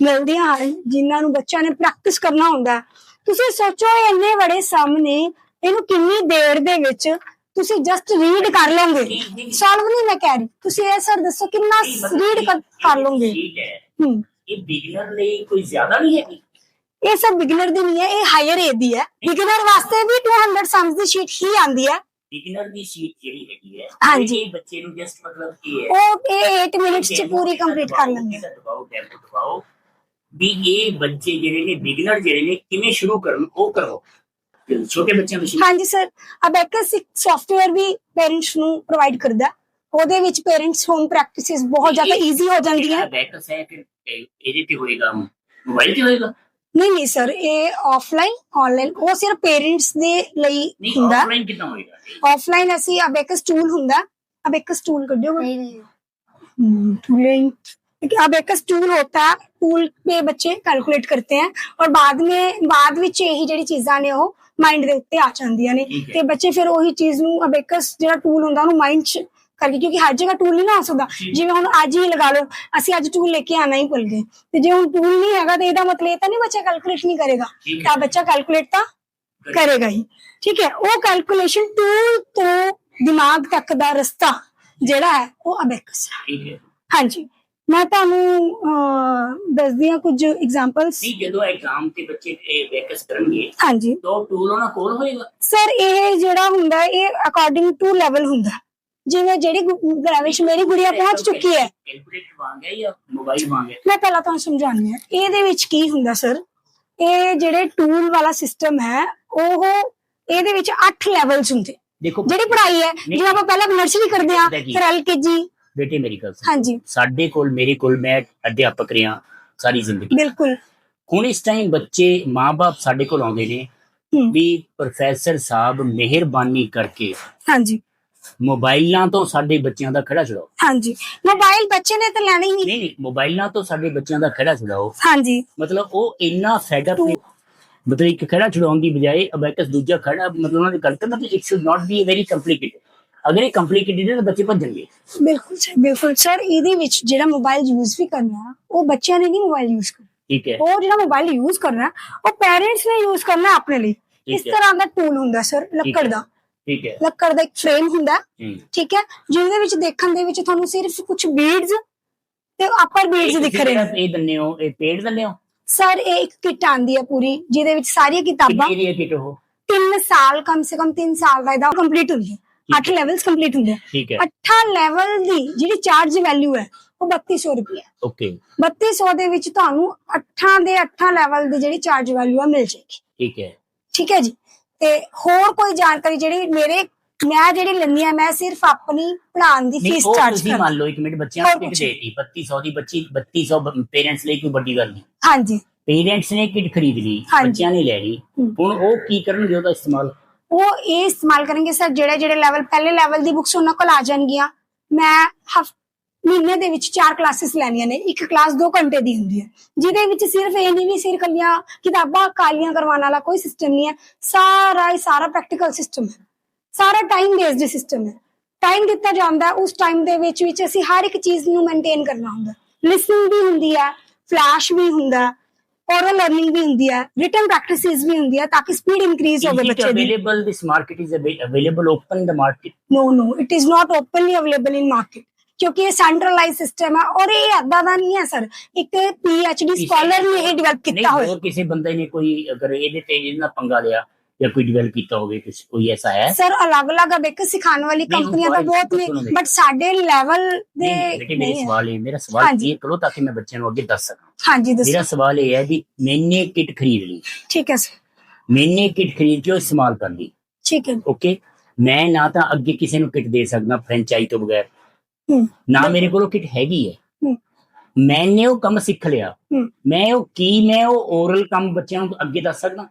ਮਿਲਦੀਆਂ ਹਨ ਜਿਨ੍ਹਾਂ ਨੂੰ ਬੱਚਾ ਨੇ ਪ੍ਰੈਕਟਿਸ ਕਰਨਾ ਹੁੰਦਾ ਹੈ। ਤੁਸੀਂ ਸੋਚੋ ਇਹ ਇੰਨੇ ਬੜੇ ਸਾਹਮਣੇ ਇਹਨੂੰ ਕਿੰਨੀ ਦੇਰ ਦੇ ਵਿੱਚ ਤੁਸੀਂ ਜਸਟ ਰੀਡ ਕਰ ਲਓਗੇ। ਸੋਲਵ ਨਹੀਂ ਮੈਂ ਕਹਿ ਰਹੀ। ਤੁਸੀਂ ਇਹ ਸਰ ਦੱਸੋ ਕਿੰਨਾ ਰੀਡ ਕਰ ਲਓਗੇ। ਹੈ। ਇਹ ਬਿਗਨਰ ਲਈ ਕੋਈ ਜ਼ਿਆਦਾ ਨਹੀਂ ਹੈ ਇਹ ਸਭ ਬਿਗਨਰ ਦੀ ਨਹੀਂ ਹੈ ਇਹ ਹਾਇਰ ਏਜ ਦੀ ਹੈ। ਬਿਗਨਰ ਵਾਸਤੇ ਵੀ 200 ਸਮਸ ਦੀ ਸ਼ੀਟ ਹੀ ਆਂਦੀ ਹੈ। ਬਿਗਨਰ ਦੀ ਸ਼ੀਟ ਜਿਹੜੀ ਹੈਗੀ ਹੈ ਹਾਂਜੀ। ਇਹ ਬੱਚੇ ਨੂੰ ਜਸਟ ਮਤਲਬ ਕੀ ਹੈ? ਉਹ ਇਹ 8 ਮਿੰਟਸ ਚ ਪੂਰੀ ਕੰਪਲੀਟ ਕਰ ਲੈਂਦੇ। ਦਬਾਓ ਟੈਂਪੋ ਦਬਾਓ। ਵੀ ਇਹ ਬੱਚੇ ਜਿਹੜੇ ਨੇ ਬਿਗਨਰ ਜਿਹੜੇ ਨੇ ਕਿਵੇਂ ਸ਼ੁਰੂ ਕਰਨ ਉਹ ਕਰੋ। ਛੋਟੇ ਬੱਚਿਆਂ ਨੂੰ ਹਾਂਜੀ ਸਰ ਅਬੈਕਸ ਇੱਕ ਸੌਫਟਵੇਅਰ ਵੀ ਪੇਰੈਂਟਸ ਨੂੰ ਪ੍ਰੋਵਾਈਡ ਕਰਦਾ। ਉਹਦੇ ਵਿੱਚ ਪੇਰੈਂਟਸ ਹੋਮ ਪ੍ਰੈਕਟਿਸਿਸ ਬਹੁਤ ਜ਼ਿਆਦਾ ਈਜ਼ੀ ਹੋ ਜਾਂਦੀਆਂ। ਅਬੈਕਸ ਹੈ ਫਿਰ ਇਹਦੇ ਤੇ ਹੋਏਗਾ ਮੋਬਾਈਲ ਤੇ ਹੋਏਗਾ? ਨਹੀਂ ਨਹੀਂ ਸਰ ਇਹ ਆਫਲਾਈਨ ਆਨਲਾਈਨ ਉਹ ਸਿਰਫ ਪੇਰੈਂਟਸ ਦੇ ਲਈ ਹੁੰਦਾ। ਆਫਲਾਈਨ ਕਿਦਾਂ ਹੋਏਗਾ? ਆਫਲਾਈਨ ਅਸੀਂ ਅਬੈਕਸ ਟੂਲ ਹੁੰਦਾ। ਅਬੈਕਸ ਟੂਲ ਕੱਢਿਓ। ਨਹੀਂ ਨਹੀਂ। ਟੂਲਿੰਗ दो अबेकस टूल होता है टूल पे बच्चे कैलकुलेट करते हैं और बाद में बाद ਵਿੱਚ ਇਹੀ ਜਿਹੜੀ ਚੀਜ਼ਾਂ ਨੇ ਉਹ ਮਾਈਂਡ ਦੇ ਉੱਤੇ ਆ ਜਾਂਦੀਆਂ ਨੇ ਠੀਕ ਹੈ। ਤੇ ਬੱਚੇ ਫਿਰ ਉਹੀ ਚੀਜ਼ ਨੂੰ ਅਬੇਕਸ ਜਿਹੜਾ ਟੂਲ ਹੁੰਦਾ ਉਹਨੂੰ ਮਾਈਂਡ 'ਚ ਕਰਕੇ ਕਿਉਂਕਿ ਹਰ ਜਗ੍ਹਾ ਟੂਲ ਨਹੀਂ ਨਾ ਆ ਸਕਦਾ ਜਿਵੇਂ ਹੁਣ ਅੱਜ ਹੀ ਲਗਾ ਲਓ ਅਸੀਂ ਅੱਜ ਟੂਲ ਲੈ ਕੇ ਆਣਾ ਹੀ ਭੁੱਲ ਗਏ ਤੇ ਜੇ ਹੁਣ ਟੂਲ ਨਹੀਂ ਹੈਗਾ ਤੇ ਇਹਦਾ ਮਤਲਬ ਇਹ ਤਾਂ ਨਹੀਂ ਬੱਚਾ ਕੈਲਕੂਲੇਟ ਨਹੀਂ ਕਰੇਗਾ ਠੀਕ ਹੈ। ਤਾਂ ਬੱਚਾ ਕੈਲਕੂਲੇਟ ਤਾਂ ਕਰੇਗਾ ਹੀ ਠੀਕ ਹੈ ਉਹ ਕੈਲਕੂਲੇਸ਼ਨ ਟੂਲ ਤੋਂ ਦਿਮਾਗ ਤੱਕ ਦਾ ਰਸਤਾ ਜਿਹੜਾ ਹੈ ਉਹ ਅਬੈਕਸ ਹੈ ਠੀਕ ਹੈ ਹਾਂਜੀ ਮੈਂ ਤੁਹਾਨੂੰ ਦੱਸਦੀ ਹਾਂ ਕੁਝ ਐਗਜ਼ਾਮਪਲਸ ਨਹੀਂ ਜਦੋਂ ਐਗਜ਼ਾਮ ਤੇ ਬੱਚੇ ਇਹ ਬੈਕਸ ਕਰਨਗੇ ਹਾਂਜੀ। ਤਾਂ ਟੂਲ ਉਹਨਾਂ ਕੋਲ ਹੋਏਗਾ? ਸਰ ਇਹ ਜਿਹੜਾ ਹੁੰਦਾ ਇਹ ਅਕੋਰਡਿੰਗ ਟੂ ਲੈਵਲ ਹੁੰਦਾ। ਜਿਵੇਂ ਜਿਹੜੀ ਗ੍ਰੈਵਿਸ਼ ਮੇਰੀ ਗੁੜੀਆ ਪਹੁੰਚ ਚੁੱਕੀ ਹੈ। ਕੈਲਕੂਲੇਟਰ ਵਾਂਗੇ ਜਾਂ ਮੋਬਾਈਲ ਵਾਂਗੇ ਮੈਂ ਪਹਿਲਾਂ ਤੁਹਾਨੂੰ ਸਮਝਾਉਂਦੀ ਹਾਂ। ਇਹਦੇ ਵਿੱਚ ਕੀ ਹੁੰਦਾ ਸਰ ਇਹ ਜਿਹੜੇ ਟੂਲ ਵਾਲਾ ਸਿਸਟਮ ਹੈ ਉਹ ਇਹਦੇ ਵਿੱਚ 8 ਲੈਵਲਸ ਹੁੰਦੇ। ਦੇਖੋ ਜਿਹੜੀ ਪੜ੍ਹਾਈ ਹੈ ਜਿਵੇਂ ਆਪਾਂ ਪਹਿਲਾਂ ਨਰਸਰੀ ਕਰਦੇ ਕੀ? ਫਿਰ ਐਲਕੇਜੀ ਬੇਟੇ ਮੇਰੀ ਗੱਲ ਸੁਣ। ਹਾਂਜੀ। ਸਾਡੇ ਕੋਲ ਮੇਰੇ ਕੋਲ ਮੈਂ ਅਧਿਆਪਕ ਰਿਹਾ ਸਾਰੀ ਜ਼ਿੰਦਗੀ। ਬਿਲਕੁਲ। ਹੁਣ ਇਸ ਟਾਈਮ ਬੱਚੇ ਮਾਪੇ ਸਾਡੇ ਕੋਲ ਆਉਂਦੇ ਨੇ ਵੀ ਪ੍ਰੋਫੈਸਰ ਸਾਹਿਬ ਮਿਹਰਬਾਨੀ ਕਰਕੇ ਹਾਂਜੀ। ਮੋਬਾਈਲਾਂ ਤੋਂ ਸਾਡੇ ਬੱਚਿਆਂ ਦਾ ਖੜਾ ਛੁਡਾਓ। ਹਾਂਜੀ। ਮੋਬਾਈਲ ਬੱਚੇ ਨੇ ਤਾਂ ਲੈਣਾ ਹੀ ਨਹੀਂ। ਮੋਬਾਈਲਾਂ ਤੋਂ ਸਾਡੇ ਬੱਚਿਆਂ ਦਾ ਖੜਾ ਛੁਡਾਓ। ਹਾਂਜੀ। ਮਤਲਬ ਉਹ ਇੰਨਾ ਫੈਡ ਅਪ ਮਤਲਬ ਇੱਕ ਖੜਾ ਛੁਡਾਉਣ ਦੀ ਬਜਾਏ ਅਬੈਕਸ ਦੂਜਾ ਖੜਾ ਮਤਲਬ ਉਹਨਾਂ ਦੇ ਕਰਦੇ ਮਤਲਬ it should not be very complicated ਅਗਰ ਇਹ ਕੰਪਲਿਕੇਟਡ ਹੈ ਤਾਂ ਬੱਚੇ ਭੱਜਣਗੇ। ਬਿਲਕੁਲ ਸਰ ਬਿਲਕੁਲ ਸਰ ਇਹਦੇ ਵਿੱਚ ਜਿਹੜਾ ਮੋਬਾਈਲ ਯੂਜ਼ ਵੀ ਕਰਨਾ ਉਹ ਬੱਚਿਆਂ ਨੇ ਨਹੀਂ ਮੋਬਾਈਲ ਯੂਜ਼ ਕਰਨਾ। ਠੀਕ ਹੈ। ਉਹ ਜਿਹੜਾ ਮੋਬਾਈਲ ਯੂਜ਼ ਕਰਨਾ ਉਹ ਪੈਰੈਂਟਸ ਨੇ ਯੂਜ਼ ਕਰਨਾ ਆਪਣੇ ਲਈ। ਇਸ। ਤਰ੍ਹਾਂ ਦਾ ਟੂਲ ਹੁੰਦਾ ਸਰ ਲੱਕੜ। ਦਾ। ਠੀਕ ਹੈ। ਲੱਕੜ ਦਾ ਇੱਕ ਫਰੇਮ ਹੁੰਦਾ। ਠੀਕ ਹੈ। ਜਿਹਦੇ ਵਿੱਚ ਦੇਖਣ ਦੇ ਵਿੱਚ ਤੁਹਾਨੂੰ ਸਿਰਫ ਕੁਝ ਬੀਡਸ ਤੇ ਅਪਰ ਬੀਡਸ ਦਿਖ ਰਹੇ ਨੇ। ਇਹ ਦੰਨੇ ਹੋ? ਇਹ ਪੇੜ ਦੰਨੇ ਹੋ? ਸਰ ਇਹ ਇੱਕ ਕਿੱਟ ਆਂਦੀ ਹੈ ਪੂਰੀ ਜਿਹਦੇ ਵਿੱਚ ਸਾਰੀਆਂ ਕਿਤਾਬਾਂ ਕਿੰਨੀ ਕਿਟ ਉਹ? 3 ਸਾਲ ਕਮ ਸੇ ਕਮ 3 ਸਾਲ ਦਾ ਇਹਦਾ ਕੰਪਲੀਟ ਹੁੰਦੀ ਹੈ। 8 ਲੈਵਲਸ ਕੰਪਲੀਟ ਹੁੰਦੇ ਆ। ਠੀਕ ਹੈ। 8 ਲੈਵਲ ਦੀ ਜਿਹੜੀ ਚਾਰਜ ਵੈਲਿਊ ਹੈ ਉਹ 3200 ਰੁਪਏ ਹੈ। ਓਕੇ 3200 ਦੇ ਵਿੱਚ ਤੁਹਾਨੂੰ 8 ਦੇ 8 ਲੈਵਲ ਦੀ ਜਿਹੜੀ ਚਾਰਜ ਵੈਲਿਊ ਆ ਮਿਲ ਜਾਏਗੀ। ਠੀਕ ਹੈ। ਠੀਕ ਹੈ ਜੀ? ਤੇ ਹੋਰ ਕੋਈ ਜਾਣਕਾਰੀ ਜਿਹੜੀ ਮੇਰੇ ਮੈਂ ਜਿਹੜੀ ਲੈਂਦੀ ਆ ਮੈਂ ਸਿਰਫ ਆਪਣੀ ਪੜ੍ਹਾਉਣ ਦੀ ਫੀਸ ਚਾਰਜ ਕਰਦੀ ਮੰਨ ਲਓ ਇੱਕ ਮਿੰਟ ਬੱਚਿਆਂ ਨੂੰ ਕਿਟ। ਦੇਤੀ 3200 ਦੀ ਬੱਚੀ 3200 ਪੇਰੈਂਟਸ ਲਈ ਕੋਈ ਵੱਡੀ ਗੱਲ ਨਹੀਂ। ਹਾਂਜੀ। ਪੇਰੈਂਟਸ ਨੇ ਕਿਟ ਖਰੀਦ ਲਈ। ਬੱਚਿਆਂ ਨੇ ਲੈ ਲਈ। ਹੁਣ ਉਹ ਕੀ ਕਰਨਗੇ ਉਹਦਾ ਇਸਤੇਮਾਲ? ਉਹ ਇਹ ਇਸਤੇਮਾਲ ਕਰਨਗੇ ਸਰ, ਜਿਹੜੇ ਜਿਹੜੇ ਲੈਵਲ ਪਹਿਲੇ ਲੈਵਲ ਦੀ ਬੁੱਕਸ ਉਹਨਾਂ ਕੋਲ ਆ ਜਾਣਗੀਆਂ। ਮੈਂ ਹਫ, ਮਹੀਨੇ ਦੇ ਵਿੱਚ ਚਾਰ ਕਲਾਸਿਸ ਲੈਣੀਆਂ ਨੇ। ਇੱਕ ਕਲਾਸ 2 ਘੰਟੇ ਦੀ ਹੁੰਦੀ ਹੈ। ਜਿਹਦੇ ਵਿੱਚ ਸਿਰਫ ਇਹ ਨਹੀਂ ਵੀ ਸਿਰ ਕੱਲੀਆਂ ਕਿਤਾਬਾਂ ਕਾਲੀਆਂ ਕਰਵਾਉਣ ਵਾਲਾ ਕੋਈ ਸਿਸਟਮ ਨਹੀਂ ਹੈ। ਸਾਰਾ ਹੀ ਸਾਰਾ ਪ੍ਰੈਕਟੀਕਲ ਸਿਸਟਮ ਹੈ। ਸਾਰਾ ਟਾਈਮ ਬੇਸਡ ਸਿਸਟਮ ਹੈ। ਟਾਈਮ ਦਿੱਤਾ ਜਾਂਦਾ ਉਸ ਟਾਈਮ ਦੇ ਵਿੱਚ ਵਿੱਚ ਅਸੀਂ ਹਰ ਇੱਕ ਚੀਜ਼ ਨੂੰ ਮੇਨਟੇਨ ਕਰਨਾ ਹੁੰਦਾ ਲਿਸਨਿੰਗ ਵੀ ਹੁੰਦੀ ਹੈ। ਫਲੈਸ਼ ਵੀ ਹੁੰਦਾ ਔਰਲ ਲਰਨਿੰਗ ਵੀ ਹੁੰਦੀ ਹੈ ਰਿਟਨ ਪ੍ਰੈਕਟਿਸਿਸ ਵੀ ਹੁੰਦੀ ਹੈ ਤਾਂ ਕਿ ਸਪੀਡ ਇਨਕਰੀਜ਼ ਹੋਵੇ ਬੱਚੇ ਦੀ। market is avai- available open in the market? No no it is not openly available in market ਕਿਉਂਕਿ ਇਹ ਸੈਂਟਰਲਾਈਜ਼ ਸਿਸਟਮ ਹੈ ਔਰ ਇਹ ਏਦਾਂ ਦਾ ਨਹੀਂ ਹੈ ਸਰ ਇੱਕ ਡੀ ਸਕਾਲਰ ਨੇ ਇਹ ਡਿਵੈਲਪ ਨਹੀਂ ਕੀਤਾ ਹੋਇਆ। ਹੋਰ ਕਿਸੇ ਬੰਦੇ ਨੇ ਕੋਈ ਅਗਰ ਇਹਦੇ ਤੇ ਇਹਦੇ ਨਾਲ ਪੰਗਾ ਲਿਆ ਜਾਂ ਕੋਈ ਡਿਵੈਲਪ ਕੀਤਾ ਹੋਵੇ ਕੁਛ ਕੋਈ ਐਸਾ ਹੈ? ਸਰ ਅਲੱਗ-ਅਲੱਗ ਅਬੇਕ ਸਿਖਾਉਣ ਵਾਲੀ ਕੰਪਨੀਆਂ ਤਾਂ ਬਹੁਤ ਨੇ ਮੇਰੀ। ਬਟ ਸਾਡੇ ਲੈਵਲ ਦੇ ਬੇਟੇ ਮੇਰੇ। ਸਵਾਲ ਇਹ ਮੇਰਾ ਸਵਾਲ। ਇਹ ਕਰੋ ਤਾਂ ਕਿ ਮੈਂ ਬੱਚਿਆਂ ਨੂੰ ਅੱਗੇ ਦੱਸ ਸਕਾਂ। ਹਾਂਜੀ ਮੇਰਾ ਦੱਸੋ ਸਵਾਲ ਇਹ ਹੈ ਵੀ ਮੈਨੇ ਕਿਟ ਖਰੀਦ ਲਈ? ਠੀਕ ਹੈ ਸਰ ਮੈਨੇ ਕਿਟ ਖਰੀਦ ਕੇ ਉਹ ਇਸਤੇਮਾਲ ਕਰ ਲਈ ਠੀਕ ਹੈ। ਓਕੇ? ਮੈਂ ਨਾ ਤਾਂ ਅੱਗੇ ਕਿਸੇ ਨੂੰ ਕਿਟ ਦੇ ਸਕਦਾ ਫਰੈਂਚਾਈਜ਼ ਤੋਂ ਬਗੈਰ। ਹੂੰ। ਨਾ ਮੇਰੇ ਕੋਲ ਕਿਟ ਹੈਗੀ ਹੈ। ਮੈਨੇ ਉਹ ਕੰਮ ਸਿੱਖ ਲਿਆ। ਮੈਂ ਉਹ ਕੀ ਮੈਂ ਉਹ ਓਰਲ ਕੰਮ ਬੱਚਿਆਂ ਨੂੰ ਅੱਗੇ ਦੱਸ ਸਕਦਾ?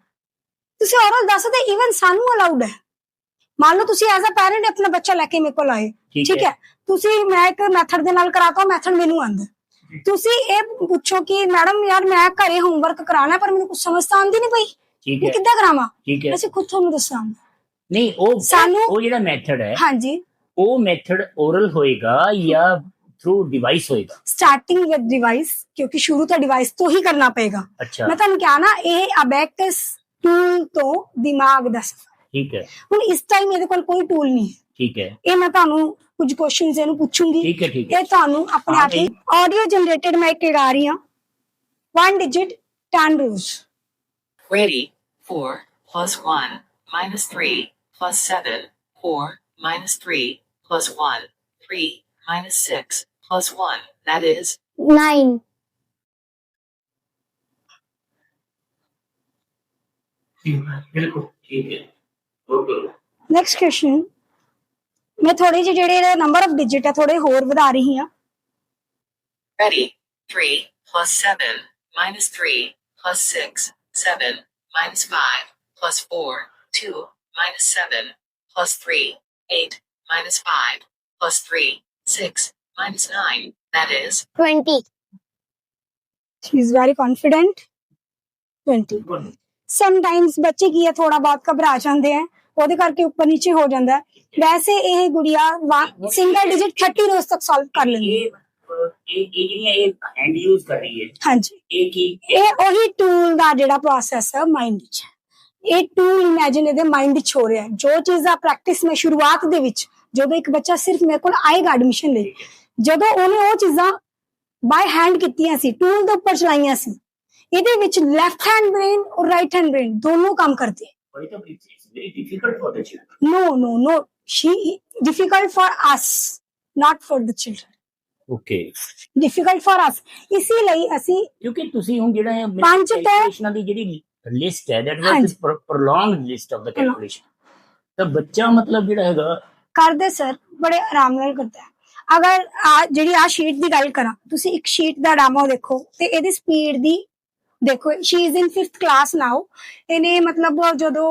ਤੁਸੀਂ ਔਰਲ ਦੱਸਦੇ ਇਵਨ ਸਾਨੂੰ ਅਲਾਉਡ ਹੈ। ਮੰਨ ਲਓ ਤੁਸੀਂ ਐਜ਼ ਅ ਪੈਰੈਂਟ ਆਪਣਾ ਬੱਚਾ ਲੈ ਕੇ ਮੇਰੇ ਕੋਲ ਆਏ ਠੀਕ ਹੈ। ਹੈ। ਤੁਸੀਂ ਮੈਂ ਇੱਕ ਮੈਥਡ ਦੇ ਨਾਲ ਕਰਾਤਾ ਮੈਥਡ ਮੈਨੂੰ ਆਂਦਾ ਤੁਸੀਂ ਇਹ ਪੁੱਛੋ ਕਿ ਮੈਡਮ ਯਾਰ ਮੈਂ ਘਰੇ ਹੋਮਵਰਕ ਕਰਾਣਾ ਪਰ ਮੈਨੂੰ ਕੁਝ ਸਮਝ ਤਾਂ ਆਉਂਦੀ ਨਹੀਂ ਪਈ। ਠੀਕ ਹੈ। ਕਿੱਦਾਂ ਕਰਾਵਾਂ? ਠੀਕ ਹੈ। ਅਸੀਂ ਖੁਦ ਤੁਹਾਨੂੰ ਦੱਸਾਂਗੇ ਨਹੀਂ ਉਹ ਸਾਨੂੰ- ਉਹ ਜਿਹੜਾ ਮੈਥਡ ਹੈ ਹਾਂਜੀ। ਉਹ ਮੈਥਡ ਓਰਲ ਹੋਏਗਾ ਜਾਂ ਥਰੂ ਡਿਵਾਈਸ ਹੋਏਗਾ? ਸਟਾਰਟਿੰਗ ਵਿਦ ਡਿਵਾਈਸ ਕਿਉਂਕਿ ਸ਼ੁਰੂ ਤਾਂ ਡਿਵਾਈਸ ਤੋਂ ਹੀ ਕਰਨਾ ਪਏਗਾ। ਮੈਂ ਤੁਹਾਨੂੰ ਕਿਹਾ ਨਾ ਇਹ ਅਬੈਕਸ ਟੂਲ ਤੋਂ ਦਿਮਾਗ ਦਾ ਸਫ਼ਰ ਠੀਕ ਹੈ ਹੁਣ ਇਸ ਟਾਈਮ ਇਹਦੇ ਕੋਲ ਕੋਈ ਟੂਲ ਨਹੀਂ ਹੈ ਠੀਕ ਹੈ ਇਹ ਮੈਂ ਤੁਹਾਨੂੰ ਕੁਝ ਕੁਐਸਚਨਸ ਇਹਨੂੰ ਪੁੱਛੂੰਗੀ ਠੀਕ ਹੈ ਠੀਕ ਹੈ ਇਹ ਤੁਹਾਨੂੰ ਆਪਣੇ ਹਾਂ, ਆਪ ਹੀ ਆਡੀਓ ਜਨਰੇਟਡ ਮੈਂ ਇੱਕ ਗਾ ਰਹੀ ਹਾਂ 1 digit 10 rows Ready. 4 plus 1 minus 3 plus 7. 4 minus 3 plus 1. 3 minus 6 plus 1. That is 9 ਬਿਲਕੁਲ ਠੀਕ ਹੈ ਓਕੇ ਨੈਕਸਟ ਕੁਐਸਚਨ ਮੈਂ ਥੋੜੇ ਜਿਹੇ ਜਿਹੜੇ ਨੰਬਰ ਆਫ ਡਿਜਿਟ ਹੈ ਥੋੜੇ ਹੋਰ ਵਧਾ ਰਹੀ ਹਾਂ ready. 3 plus 7 minus 3 plus 6. 7 minus 5 plus 4. 2 minus 7 plus 3. 8 minus 5 plus 3. 6 minus 9. That is 20 she is very confident 20 sometimes ਬੱਚੇ ਕੀ ਹੈ ਥੋੜਾ ਬਹੁਤ ਘਬਰਾ ਜਾਂਦੇ ਆ ਉਹਦੇ ਕਰਕੇ ਉੱਪਰ ਨੀਚੇ ਹੋ ਜਾਂਦਾ। ਵੈਸੇ ਇਹ ਗੁੜੀਆ ਸਿੰਗਲ ਡਿਜਿਟ 30 ਰੋਜ਼ ਤੱਕ ਸੋਲਵ ਕਰ ਲੈਂਦੀ ਹੈ। ਇਹ ਜਿਹੜੀਆਂ ਇਹ ਹੈਂਡ ਯੂਜ਼ ਕਰ ਰਹੀ ਹੈ ਹਾਂਜੀ। ਇਹ ਕੀ? ਇਹ ਉਹੀ ਟੂਲ ਦਾ ਜਿਹੜਾ ਪ੍ਰੋਸੈਸ ਹੈ ਮਾਈਂਡ 'ਚ ਇਹ ਟੂਲ ਇਮੇਜਿਨ ਇਹਦੇ ਮਾਈਂਡ 'ਚ ਹੋ ਰਿਹਾ ਜੋ ਚੀਜ਼ਾਂ ਪ੍ਰੈਕਟਿਸ ਮੈਂ ਸ਼ੁਰੂਆਤ ਦੇ ਵਿੱਚ ਜਦੋਂ ਇੱਕ ਬੱਚਾ ਸਿਰਫ ਮੇਰੇ ਕੋਲ ਆਏਗਾ ਐਡਮਿਸ਼ਨ ਲਈ ਜਦੋਂ ਉਹਨੇ ਉਹ ਚੀਜ਼ਾਂ ਬਾਈ ਹੈਂਡ ਕੀਤੀਆਂ ਸੀ ਟੂਲ ਦੇ ਉੱਪਰ ਚਲਾਈਆਂ ਸੀ ਇਹਦੇ ਵਿੱਚ ਲੈਫਟ हैंड ब्रेन और राइट हैंड ब्रेन दोनों काम करते हैं वही तो it's very difficult for the children no no no she difficult for us not for the children okay difficult for us ਇਸੇ ਲਈ ਅਸੀਂ ਕਿਉਂਕਿ ਤੁਸੀਂ ਹੁਣ ਜਿਹੜਾ ਹੈ ਪੰਜ ਕੈਲਕੂਲੇਸ਼ਨਾਂ ਦੀ ਜਿਹੜੀ ਲਿਸਟ ਹੈ that was prolonged list of the calculation ਤਾਂ ਬੱਚਾ ਮਤਲਬ ਜਿਹੜਾ ਹੈਗਾ ਕਰਦੇ ਸਰ ਬੜੇ ਆਰਾਮ ਨਾਲ ਕਰਦਾ ਹੈ ਅਗਰ ਆ ਜਿਹੜੀ ਆ ਸ਼ੀਟ ਦੀ ਗੱਲ ਕਰਾਂ ਤੁਸੀਂ ਇੱਕ ਸ਼ੀਟ ਦਾ ਡਾਮੋ ਦੇਖੋ ਤੇ ਇਹਦੀ ਸਪੀਡ ਦੀ ਦੇਖੋ she is in 5th class now ਇਹਨੇ ਮਤਲਬ ਜਦੋਂ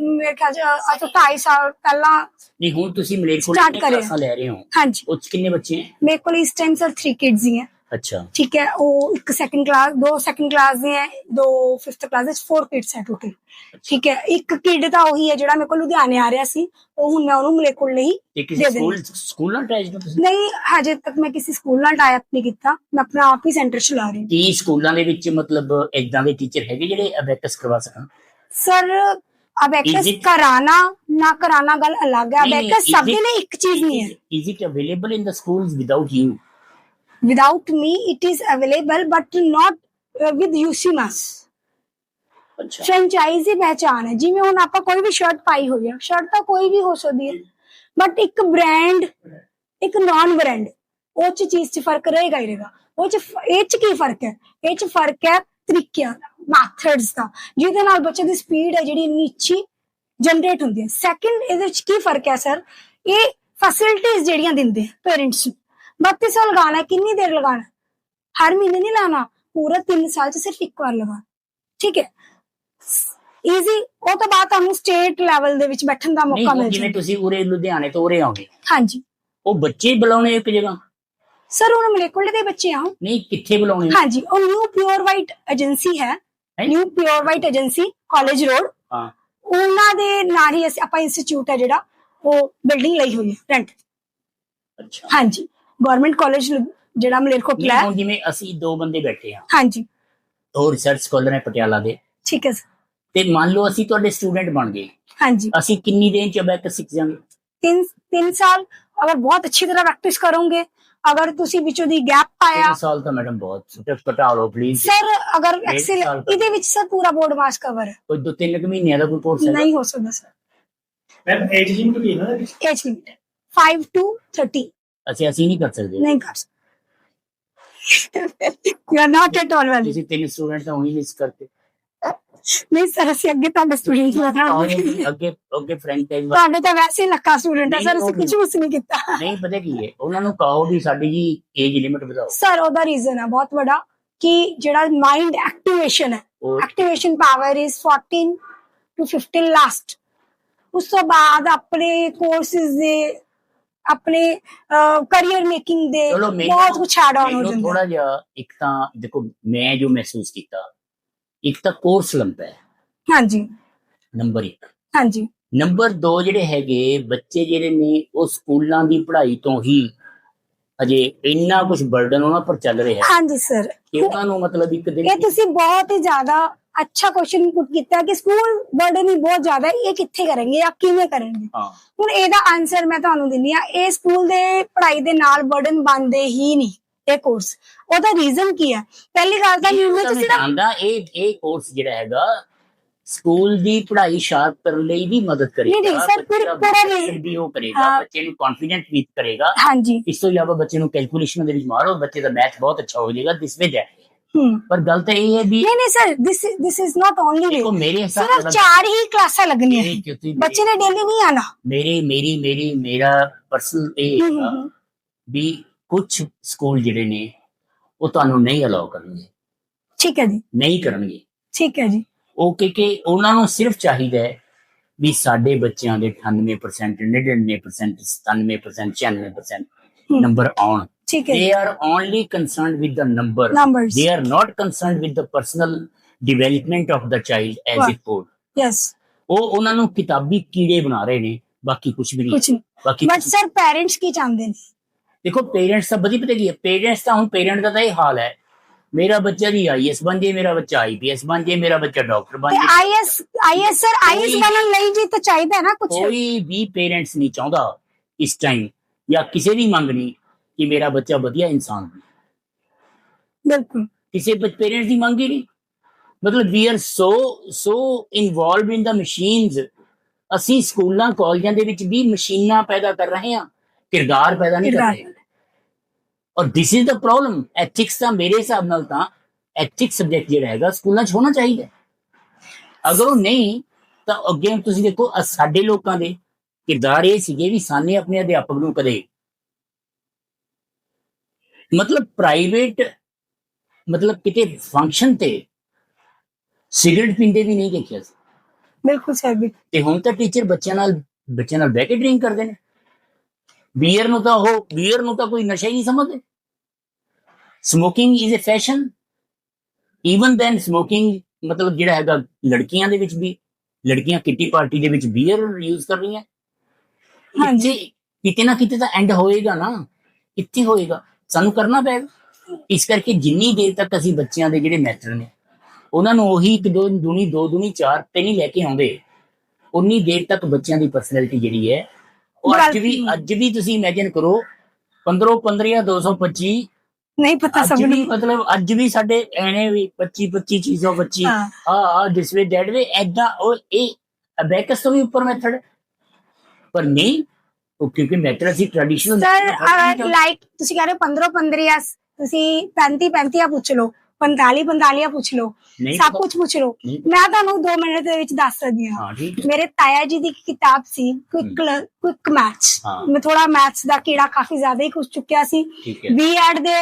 ਮੇਰੇ ਖਿਆਲ ਚ ਅੱਜ ਤੋਂ 2.5 ਸਾਲ ਪਹਿਲਾਂ ਨਹੀਂ ਹੁਣ ਤੁਸੀਂ ਮਲੇਰਕੋਟਲੇ। ਕਲਾਸਾਂ ਲੈ ਰਹੇ ਹੋ। ਹਾਂਜੀ। ਉਹ 'ਚ ਕਿੰਨੇ ਬੱਚੇ ਹੈ? ਮੇਰੇ ਕੋਲ ਇਸ ਟਾਈਮ ਸਰ 3 ਕਿਡਸ ਹੀ ਹੈ। ਅੱਛਾ। ਠੀਕ ਹੈ ਉਹ ਇੱਕ ਸੈਕੰਡ ਕਲਾਸ ਦੋ ਸੈਕੰਡ ਕਲਾਸ ਦੇ ਹੈ ਦੋ ਫਿਫਥ ਕਲਾਸ ਦੇ ਫੋਰ ਕਿਡਸ ਹੈ ਟੋਟਲ ਠੀਕ ਹੈ ਇੱਕ ਕਿਡ ਤਾਂ ਉਹੀ ਹੈ ਜਿਹੜਾ ਮੇਰੇ ਕੋਲ ਲੁਧਿਆਣੇ ਆ ਰਿਹਾ ਸੀ ਉਹ ਹੁਣ ਮੈਂ ਉਹਨੂੰ ਕਿਸੇ ਦੇ ਦੇਣੀ। ਸਕੂਲ ਸਕੂਲ ਨਾਲ ਹੋ ਤੁਸੀਂ? ਨਹੀਂ ਹਜੇ ਤੱਕ ਮੈਂ ਕਿਸੇ ਸਕੂਲ ਨਾਲ ਟਾਈ ਅਪ ਨਹੀਂ ਕੀਤਾ ਮੈਂ ਆਪਣਾ ਆਪ ਹੀ ਸੈਂਟਰ ਚਲਾ ਰਹੀ ਹਾਂ। ਕੀ ਸਕੂਲਾਂ ਦੇ ਵਿੱਚ ਮਤਲਬ ਇਦਾਂ ਦੇ ਟੀਚਰ ਹੈਗੇ ਜਿਹੜੇ ਅਬੈਕਸ ਕਰਵਾ ਸਕਣ? ਸਰ ਅਬੈਕਸ ਕਰਾਣਾ ਨਾ ਕਰਾਣਾ ਗੱਲ ਅਲੱਗ ਹੈ। ਨਹੀਂ, ਨਹੀਂ, ਅਬੈਕਸ ਸਭ ਦੇ ਲਈ ਇੱਕ ਚੀਜ਼ ਨਹੀਂ ਹੈ। it available in the schools without you? Without me it is available but not uh, with UCMAS ਅੱਛਾ। ਫਰੈਂਚਾਈਜ਼ੀ ਪਹਿਚਾਨ ਹੈ। ਜਿਵੇਂ ਹੁਣ ਆਪਾਂ ਕੋਈ ਵੀ ਸ਼ਰਟ ਪਾਈ ਹੋਈ ਹੈ ਸ਼ਰਟ ਤਾਂ ਕੋਈ ਵੀ ਹੋ ਸਕਦੀ ਹੈ। ਬਟ ਇੱਕ ਬ੍ਰਾਂਡ ਇੱਕ ਨਾਨ ਬ੍ਰਾਂਡ ਉਹ ਚ ਚੀਜ਼ 'ਚ ਫ਼ਰਕ ਰਹੇਗਾ ਹੀ ਰਹੇਗਾ। ਉਹ ਚ ਇਹ ਚ ਕੀ ਫ਼ਰਕ ਹੈ? ਇਹ ਚ ਫ਼ਰਕ ਹੈ ਤਰੀਕਿਆਂ ਦਾ ਮੈਥਡਸ ਦਾ। ਜਿਹਦੇ ਨਾਲ ਬੱਚੇ ਦੀ ਸਪੀਡ ਹੈ ਜਿਹੜੀ ਅੱਛੀ ਜਨਰੇਟ ਹੁੰਦੀ ਹੈ। ਸੈਕਿੰਡ ਇਹਦੇ ਵਿੱਚ ਕੀ ਫ਼ਰਕ ਹੈ ਸਰ ਇਹ ਫੈਸਿਲਿਟੀਆਂ ਜਿਹੜੀਆਂ ਦਿੰਦੇ ਪੇਰੈਂਟਸ ਨੂੰ। 32 ਸਾਲ ਕਿੰਨੀ ਦੇਰ ਲਗਾਣਾ ਹੈ? ਹਰ ਮਹੀਨੇ ਨਹੀਂ ਲਾਣਾ ਪੂਰਾ 3 ਸਾਲ ਚ ਸਿਰਫ ਇੱਕ ਵਾਰ ਲਗਾਣਾ ਠੀਕ ਹੈ? ਈਜ਼ੀ ਉਹ ਤਾਂ ਬਾਅਦ ਤੁਹਾਨੂੰ ਸਟੇਟ ਲੈਵਲ ਦੇ ਵਿੱਚ ਬੈਠਣ ਦਾ ਮੌਕਾ ਮਿਲ ਜਿਵੇਂ ਤੁਸੀਂ ਉਰੇ ਲੁਧਿਆਣੇ ਤੋਂ ਉਰੇ ਆਉਂਦੇ ਹਾਂਜੀ। ਉਹ ਬੱਚੇ ਬੁਲਾਉਣੇ ਇੱਕ ਜਗ੍ਹਾ। ਸਰ ਹੁਣ ਮਲੇਕੁਲ ਦੇ ਬੱਚੇ ਆ। ਨਹੀਂ ਕਿੱਥੇ ਬੁਲਾਉਣੇ? ਹਾਂਜੀ ਉਹ ਨਿਊ ਪਿਓਰ ਵਾਈਟ ਏਜੰਸੀ ਹੈ। ਹੈਂ? New pure white agency college road ਹਾਂ। ਉਹਨਾਂ ਦੇ ਨਾਲ ਹੀ ਅਸੀਂ ਆਪਾਂ ਇੰਸਟੀਚਿਊਟ ਹੈ ਜਿਹੜਾ। ਉਹ ਬਿਲਡਿੰਗ ਲਈ ਹੋਈ ਹੈ ਰੈਂਟ ਅੱਛਾ। ਹਾਂਜੀ। ਗਵਰਨਮੈਂਟ ਕਾਲਜ ਜਿਹੜਾ ਮਲੇਰਕੋਟਲਾ ਹੈ ਹੁਣ ਜਿਵੇਂ ਅਸੀਂ ਦੋ ਬੰਦੇ ਬੈਠੇ ਹਾਂ। ਹਾਂਜੀ। ਉਹ ਰਿਸਰਚ ਸਕਾਲਰ ਹੈ ਪਟਿਆਲਾ ਦੇ। ਠੀਕ ਹੈ ਸਰ। ਤੇ ਮੰਨ ਲਓ ਅਸੀਂ ਤੁਹਾਡੇ ਸਟੂਡੈਂਟ ਬਣ ਗਏ। ਹਾਂਜੀ। ਅਸੀਂ ਕਿੰਨੀ ਰੇਂਜ ਚ ਬੈਕ ਸਿੱਖ ਜਾਵਾਂਗੇ? 3 3 ਸਾਲ ਅਗਰ ਬਹੁਤ ਅੱਛੀ ਤਰ੍ਹਾਂ ਪ੍ਰੈਕਟਿਸ ਕਰੋਗੇ ਅਗਰ ਤੁਸੀਂ ਵਿੱਚੋਂ ਦੀ ਗੈਪ ਪਾਇਆ 3 ਸਾਲ ਤਾਂ ਮੈਡਮ ਬਹੁਤ ਜਸ ਘਟਾ ਲਓ ਪਲੀਜ਼ ਸਰ ਅਗਰ ਐਕਸਲ ਇਹਦੇ ਵਿੱਚ ਸਰ ਪੂਰਾ ਬੋਰਡ ਮਾਸ ਕਵਰ ਹੈ ਕੋਈ ਦੋ ਤਿੰਨ ਮਹੀਨਿਆਂ ਦਾ ਕੋਈ ਕੋਰਸ ਹੈ ਨਹੀਂ ਹੋ ਸਕਦਾ ਸਰ। ਮੈਮ ਏਜ ਲਿਮਿਟ ਕੀ ਹੈ ਨਾ ਏਜ ਲਿਮਿਟ 5 ਟੂ 30 ਅਸੀਂ ਅਸੀਂ ਨਹੀਂ ਕਰ ਸਕਦੇ। ਨਹੀਂ ਕਰ ਸਕਦੇ। You are not at all well ਤੁਸੀਂ ਤਿੰਨ ਸਟੂਡੈਂਟ ਤਾਂ ਉਹੀ ਮਿਸ ਕਰਤੇ। ਨਹੀਂ ਸਰ ਅਸੀਂ ਅੱਗੇ ਤੁਹਾਡੇ ਸਟੂਡੈਂਟ ਬਣਾ ਅੱਗੇ ਅੱਗੇ ਫਰੈਂਡ ਟਾਈਮ ਤੁਹਾਡੇ ਤਾਂ ਵੈਸੇ ਲੱਕਾ ਸਟੂਡੈਂਟ ਹੈ ਸਰ ਅਸੀਂ ਕੁਝ ਮਿਸ ਨਹੀਂ ਕੀਤਾ। ਨਹੀਂ ਪਤਾ ਕੀ ਹੈ ਉਹਨਾਂ ਨੂੰ ਕਹੋ ਵੀ ਸਾਡੀ ਜੀ ਏਜ ਲਿਮਿਟ ਵਧਾਓ। ਸਰ ਉਹਦਾ ਰੀਜ਼ਨ ਹੈ ਬਹੁਤ ਵੱਡਾ ਕਿ ਜਿਹੜਾ ਮਾਈਂਡ ਐਕਟੀਵੇਸ਼ਨ ਹੈ activation power is 14 to 15 last ਉਸ ਤੋਂ ਬਾਅਦ ਆਪਣੇ ਕੋਰਸਿਸ ਦੇ ਆਪਣੇ ਕੈਰੀਅਰ ਮੇਕਿੰਗ ਦੇ ਬਹੁਤ ਕੁਝ ਐਡ ਆਨ ਹੋ ਜਾਂਦਾ। ਥੋੜਾ ਜਿਹਾ ਇੱਕ ਤਾਂ ਦੇਖੋ ਮੈਂ ਜੋ ਮਹਿਸੂਸ ਕੀਤਾ ਇੱਕ ਤਾਂ ਕੋਰਸ ਲੰਬਾ ਹੈ। ਹਾਂਜੀ। ਨੰਬਰ 1 ਹਾਂਜੀ। ਨੰਬਰ 2 ਜਿਹੜੇ ਹੈਗੇ ਬੱਚੇ ਜਿਹੜੇ ਨੇ ਉਹ ਸਕੂਲਾਂ ਦੀ ਪੜ੍ਹਾਈ ਤੋਂ ਹੀ ਅਜੇ ਇੰਨਾ ਕੁਝ ਬਰਡਨ ਉਹਨਾਂ ਪਰ ਚੱਲ ਰਿਹਾ ਹੈ। ਹਾਂਜੀ ਸਰ ਕਿ ਉਹਨਾਂ ਨੂੰ ਮਤਲਬ ਇੱਕ ਦਿਨ ਇਹ ਤੁਸੀਂ ਬਹੁਤ ਹੀ ਜ਼ਿਆਦਾ ਅੱਛਾ ਕੁਐਸਚਨ ਪੁੱਟ ਕੀਤਾ ਕਿ ਸਕੂਲ ਬਰਡਨ ਹੀ ਬਹੁਤ ਜ਼ਿਆਦਾ ਹੈ ਇਹ ਕਿੱਥੇ ਕਰਨਗੇ ਜਾਂ ਕਿਵੇਂ ਕਰਨਗੇ? ਹੁਣ ਇਹਦਾ ਆਨਸਰ ਮੈਂ ਤੁਹਾਨੂੰ ਦਿੰਦੀ ਆ ਇਹ ਸਕੂਲ ਦੇ ਪੜ੍ਹਾਈ ਦੇ ਨਾਲ ਬਰਡਨ ਬਣਦੇ ਹੀ ਨਹੀਂ ਇਹ ਕੋਰਸ ਉਹਦਾ ਰੀਜ਼ਨ ਕੀ ਹੈ? ਪਹਿਲੀ ਗੱਲ ਤਾਂ ਤੁਹਾਨੂੰ ਸਿਰਫ ਜਾਣਦਾ ਇਹ ਇਹ ਕੋਰਸ ਜਿਹੜਾ ਹੈਗਾ ਸਕੂਲ ਦੀ ਪੜ੍ਹਾਈ ਸ਼ਾਰਪ ਕਰਨ ਲਈ ਵੀ ਮਦਦ ਕਰੇਗਾ ਨਹੀਂ, ਨਹੀਂ, sir, ਬੱਚਾ ਪੂਰਾ- ਨਹੀਂ। ਉਹ ਕਰੇਗਾ। ਬੱਚੇ ਨੂੰ ਕੌਨਫੀਡੈਂਟ ਵੀ ਕਰੇਗਾ। ਹਾਂਜੀ। ਇਸ ਤੋਂ ਇਲਾਵਾ ਬੱਚੇ ਨੂੰ ਕੈਲਕੂਲੇਸ਼ਨ ਦੇ ਵਿੱਚ ਮਾਰੋ ਬੱਚੇ ਦਾ ਮੈਥ ਬਹੁਤ ਅੱਛਾ ਹੋ ਜਾਏਗਾ ਦਿਸ ਵਿੱਚ ਹੈ ਪਰ ਗੱਲ ਤਾਂ ਇਹ ਹੈ ਵੀ ਨਹੀਂ ਨਹੀਂ sir this this is not only ਦੇਖੋ ਵੇ ਮੇਰੇ ਹਿਸਾਬ ਸਿਰਫ ਨਾਲ ਚਾਰ ਹੀ ਕਲਾਸਾਂ ਲੱਗਣੀਆਂ। ਮੇਰੀ ਕਿਉਂਕਿ ਬੱਚੇ ਨੇ ਡੇਲੀ ਨਹੀਂ ਆਣਾ ਮੇਰੀ ਮੇਰੀ ਮੇਰੀ ਮੇਰਾ ਪਰਸਨਲ ਇਹ ਹੈਗਾ। ਵੀ ਕੁਝ ਸਕੂਲ ਜਿਹੜੇ ਨੇ ਉਹ ਤੁਹਾਨੂੰ ਨਹੀਂ ਅਲਾਉ ਕਰਨਗੇ। ਠੀਕ ਹੈ ਜੀ। ਨਹੀਂ ਕਰਨਗੇ। ਠੀਕ ਹੈ ਜੀ। ਉਹ ਕਿ ਕਿ ਉਹਨਾਂ ਨੂੰ ਸਿਰਫ ਚਾਹੀਦਾ ਹੈ ਵੀ ਸਾਡੇ ਬੱਚਿਆਂ ਦੇ 98% 99% 97% 96% ਹਮ। ਨੰਬਰ ਆਉਣ। ਠੀਕ ਹੈ they are only concerned with the number. Numbers they are not concerned with the personal development of the child as it could yes ਉਹ ਉਹਨਾਂ ਨੂੰ ਕਿਤਾਬੀ ਕੀੜੇ ਬਣਾ ਰਹੇ ਨੇ ਬਾਕੀ ਕੁਝ ਵੀ ਨਹੀਂ। ਕੁਝ ਨਹੀਂ। ਬਾਕੀ ਬਟ ਸਰ ਪੈਰੈਂਟਸ ਕੀ ਚਾਹੁੰਦੇ ਨੇ? ਦੇਖੋ ਪੇਰੈਂਟਸ ਦਾ ਬਦੀ ਪਤਾ ਕੀ ਹੈ ਪੇਰੈਂਟਸ ਤਾਂ ਹੁਣ ਪੇਰੈਂਟ ਦਾ ਤਾਂ ਇਹ ਹਾਲ ਹੈ। ਮੇਰਾ ਬੱਚਾ ਜੀ ਆਈਐਸ ਬਣ ਜੇ ਮੇਰਾ ਬੱਚਾ ਆਈਪੀਐਸ ਬਣ ਜੇ ਮੇਰਾ ਬੱਚਾ ਡਾਕਟਰ ਬਣ ਤੇ ਜੇ ਆਈਐਸ ਆਈਐਸ ਸਰ ਆਈਐਸ ਕੋਈ- ਬਣਨ ਲਈ ਜੀ ਤਾਂ ਚਾਹੀਦਾ ਹੈ ਨਾ ਕੁਝ ਕੋਈ ਵੀ ਪੇਰੈਂਟਸ ਨਹੀਂ ਚਾਹੁੰਦਾ ਇਸ ਟਾਈਮ ਜਾਂ ਕਿਸੇ ਦੀ ਮੰਗ ਨਹੀਂ। ਕਿ ਮੇਰਾ ਬੱਚਾ ਵਧੀਆ ਇਨਸਾਨ ਬਣੇ ਬਿਲਕੁਲ। ਕਿਸੇ ਪੇਰੈਂਟਸ ਦੀ ਮੰਗ ਹੀ ਨਹੀਂ। ਮਤਲਬ we are so so involved in the machines ਅਸੀਂ ਸਕੂਲਾਂ ਕਾਲਜਾਂ ਦੇ ਵਿੱਚ ਵੀ ਮਸ਼ੀਨਾਂ ਪੈਦਾ ਕਰ ਰਹੇ ਹਾਂ ਕਿਰਦਾਰ ਪੈਦਾ ਨਹੀਂ ਕਰ। ਰਹੇ। ਔਰ this is the problem ethics ਦਾ ਮੇਰੇ ਹਿਸਾਬ ਨਾਲ ਤਾਂ ਐਥਿਕਸ ਸਬਜੈਕਟ ਜਿਹੜਾ ਹੈਗਾ ਸਕੂਲਾਂ 'ਚ ਹੋਣਾ ਚਾਹੀਦਾ। ਅਗਰ ਉਹ ਨਹੀਂ ਤਾਂ ਅੱਗੇ ਤੁਸੀਂ ਦੇਖੋ ਸਾਡੇ ਲੋਕਾਂ ਦੇ ਕਿਰਦਾਰ ਇਹ ਸੀਗੇ ਵੀ ਸਾਨੇ ਆਪਣੇ ਅਧਿਆਪਕ ਨੂੰ ਕਦੇ ਮਤਲਬ ਪ੍ਰਾਈਵੇਟ ਮਤਲਬ ਕਿਤੇ ਫੰਕਸ਼ਨ ਤੇ ਸਿਗਰਟ ਪੀਂਦੇ ਵੀ ਨਹੀਂ ਦੇਖਿਆ ਸੀ। ਬਿਲਕੁਲ ਵੀ ਤੇ ਹੁਣ ਤਾਂ ਟੀਚਰ ਬੱਚਿਆਂ ਨਾਲ ਬੱਚਿਆਂ ਨਾਲ ਬਹਿ ਕੇ ਡਰਿੰਕ ਕਰਦੇ ਨੇ। ਬੀਅਰ ਨੂੰ ਤਾਂ ਉਹ ਬੀਅਰ ਨੂੰ ਤਾਂ ਕੋਈ ਨਸ਼ਾ ਹੀ ਨਹੀਂ ਸਮਝਦੇ। Smoking is a fashion even then smoking ਮਤਲਬ ਜਿਹੜਾ ਹੈਗਾ ਲੜਕੀਆਂ ਦੇ ਵਿੱਚ ਵੀ ਲੜਕੀਆਂ ਕਿੱਟੀ ਪਾਰਟੀ ਦੇ ਵਿੱਚ ਬੀਅਰ ਯੂਜ਼ ਕਰ ਰਹੀਆਂ। ਹਾਂਜੀ। ਕਿਤੇ ਨਾ ਕਿਤੇ ਤਾਂ ਐਂਡ ਹੋਏਗਾ ਨਾ। ਇੱਥੇ ਹੋਏਗਾ। ਸਾਨੂੰ ਕਰਨਾ ਪਏਗਾ। ਇਸ ਕਰਕੇ ਜਿੰਨੀ ਦੇਰ ਤੱਕ ਅਸੀਂ ਬੱਚਿਆਂ ਦੇ ਜਿਹੜੇ ਮੈਟਰ ਨੇ ਉਹਨਾਂ ਨੂੰ ਉਹੀ ਇੱਕ ਦੋ ਦੁਨੀ ਦੋ ਦੁਨੀ ਚਾਰ ਤੇ ਨਹੀਂ ਲੈ ਕੇ ਆਉਂਦੇ ਉਨੀ ਦੇਰ ਤੱਕ ਬੱਚਿਆਂ ਦੀ ਪਰਸਨੈਲਿਟੀ ਜਿਹੜੀ ਹੈ ਉਹ ਅੱਜ ਵੀ ਅੱਜ ਵੀ ਤੁਸੀਂ ਇਮੇਜਿਨ ਕਰੋ 15 15 ਜਾਂ 225 ਨਹੀਂ ਪਤਾ ਸਭ ਨੂੰ ਮਤਲਬ ਅੱਜ ਵੀ ਸਾਡੇ ਐਨੇ ਵੀ 25 25 ਚੀਜ਼ੋਂ 25 ਹਾਂ। ਆ ਆ ਦਿਸ ਵੇ ਦੈਟ ਵੇ ਐਦਾਂ ਉਹ ਇਹ ਅਬੈਕਸ ਤੋਂ ਵੀ ਉੱਪਰ ਮੈਥਡ ਪਰ ਨਹੀਂ ਉਹ ਕਿਉਂਕਿ ਮੈਥਡ ਅਸੀਂ ਟ੍ਰੈਡੀਸ਼ਨਲ ਸਰ ਲਾਈਕ ਤੁਸੀਂ ਕਹ ਰਹੇ 15 15 ਆ ਤੁਸੀਂ 35 35 ਆ ਪੁੱਛ ਲਓ 45 45 ਆ ਪੁੱਛ ਲਓ ਸਭ। ਕੁਝ ਪੁੱਛ ਲਓ। ਮੈਂ ਤੁਹਾਨੂੰ 2 ਮਿੰਟ ਦੇ ਵਿੱਚ ਦੱਸ ਸਕਦੀ ਹਾਂ। ਮੇਰੇ ਤਾਇਆ ਜੀ ਦੀ ਕਿਤਾਬ ਸੀ ਕੁਇਕ ਕੁਇਕ ਮੈਥਸ ਹਾਂ। ਮੈਂ ਥੋੜਾ ਮੈਥਸ ਦਾ ਕੀੜਾ ਕਾਫੀ ਜ਼ਿਆਦਾ ਹੀ ਖੁਸ਼ ਚੁੱਕਿਆ ਸੀ। ਬੀ ਐਡ ਦੇ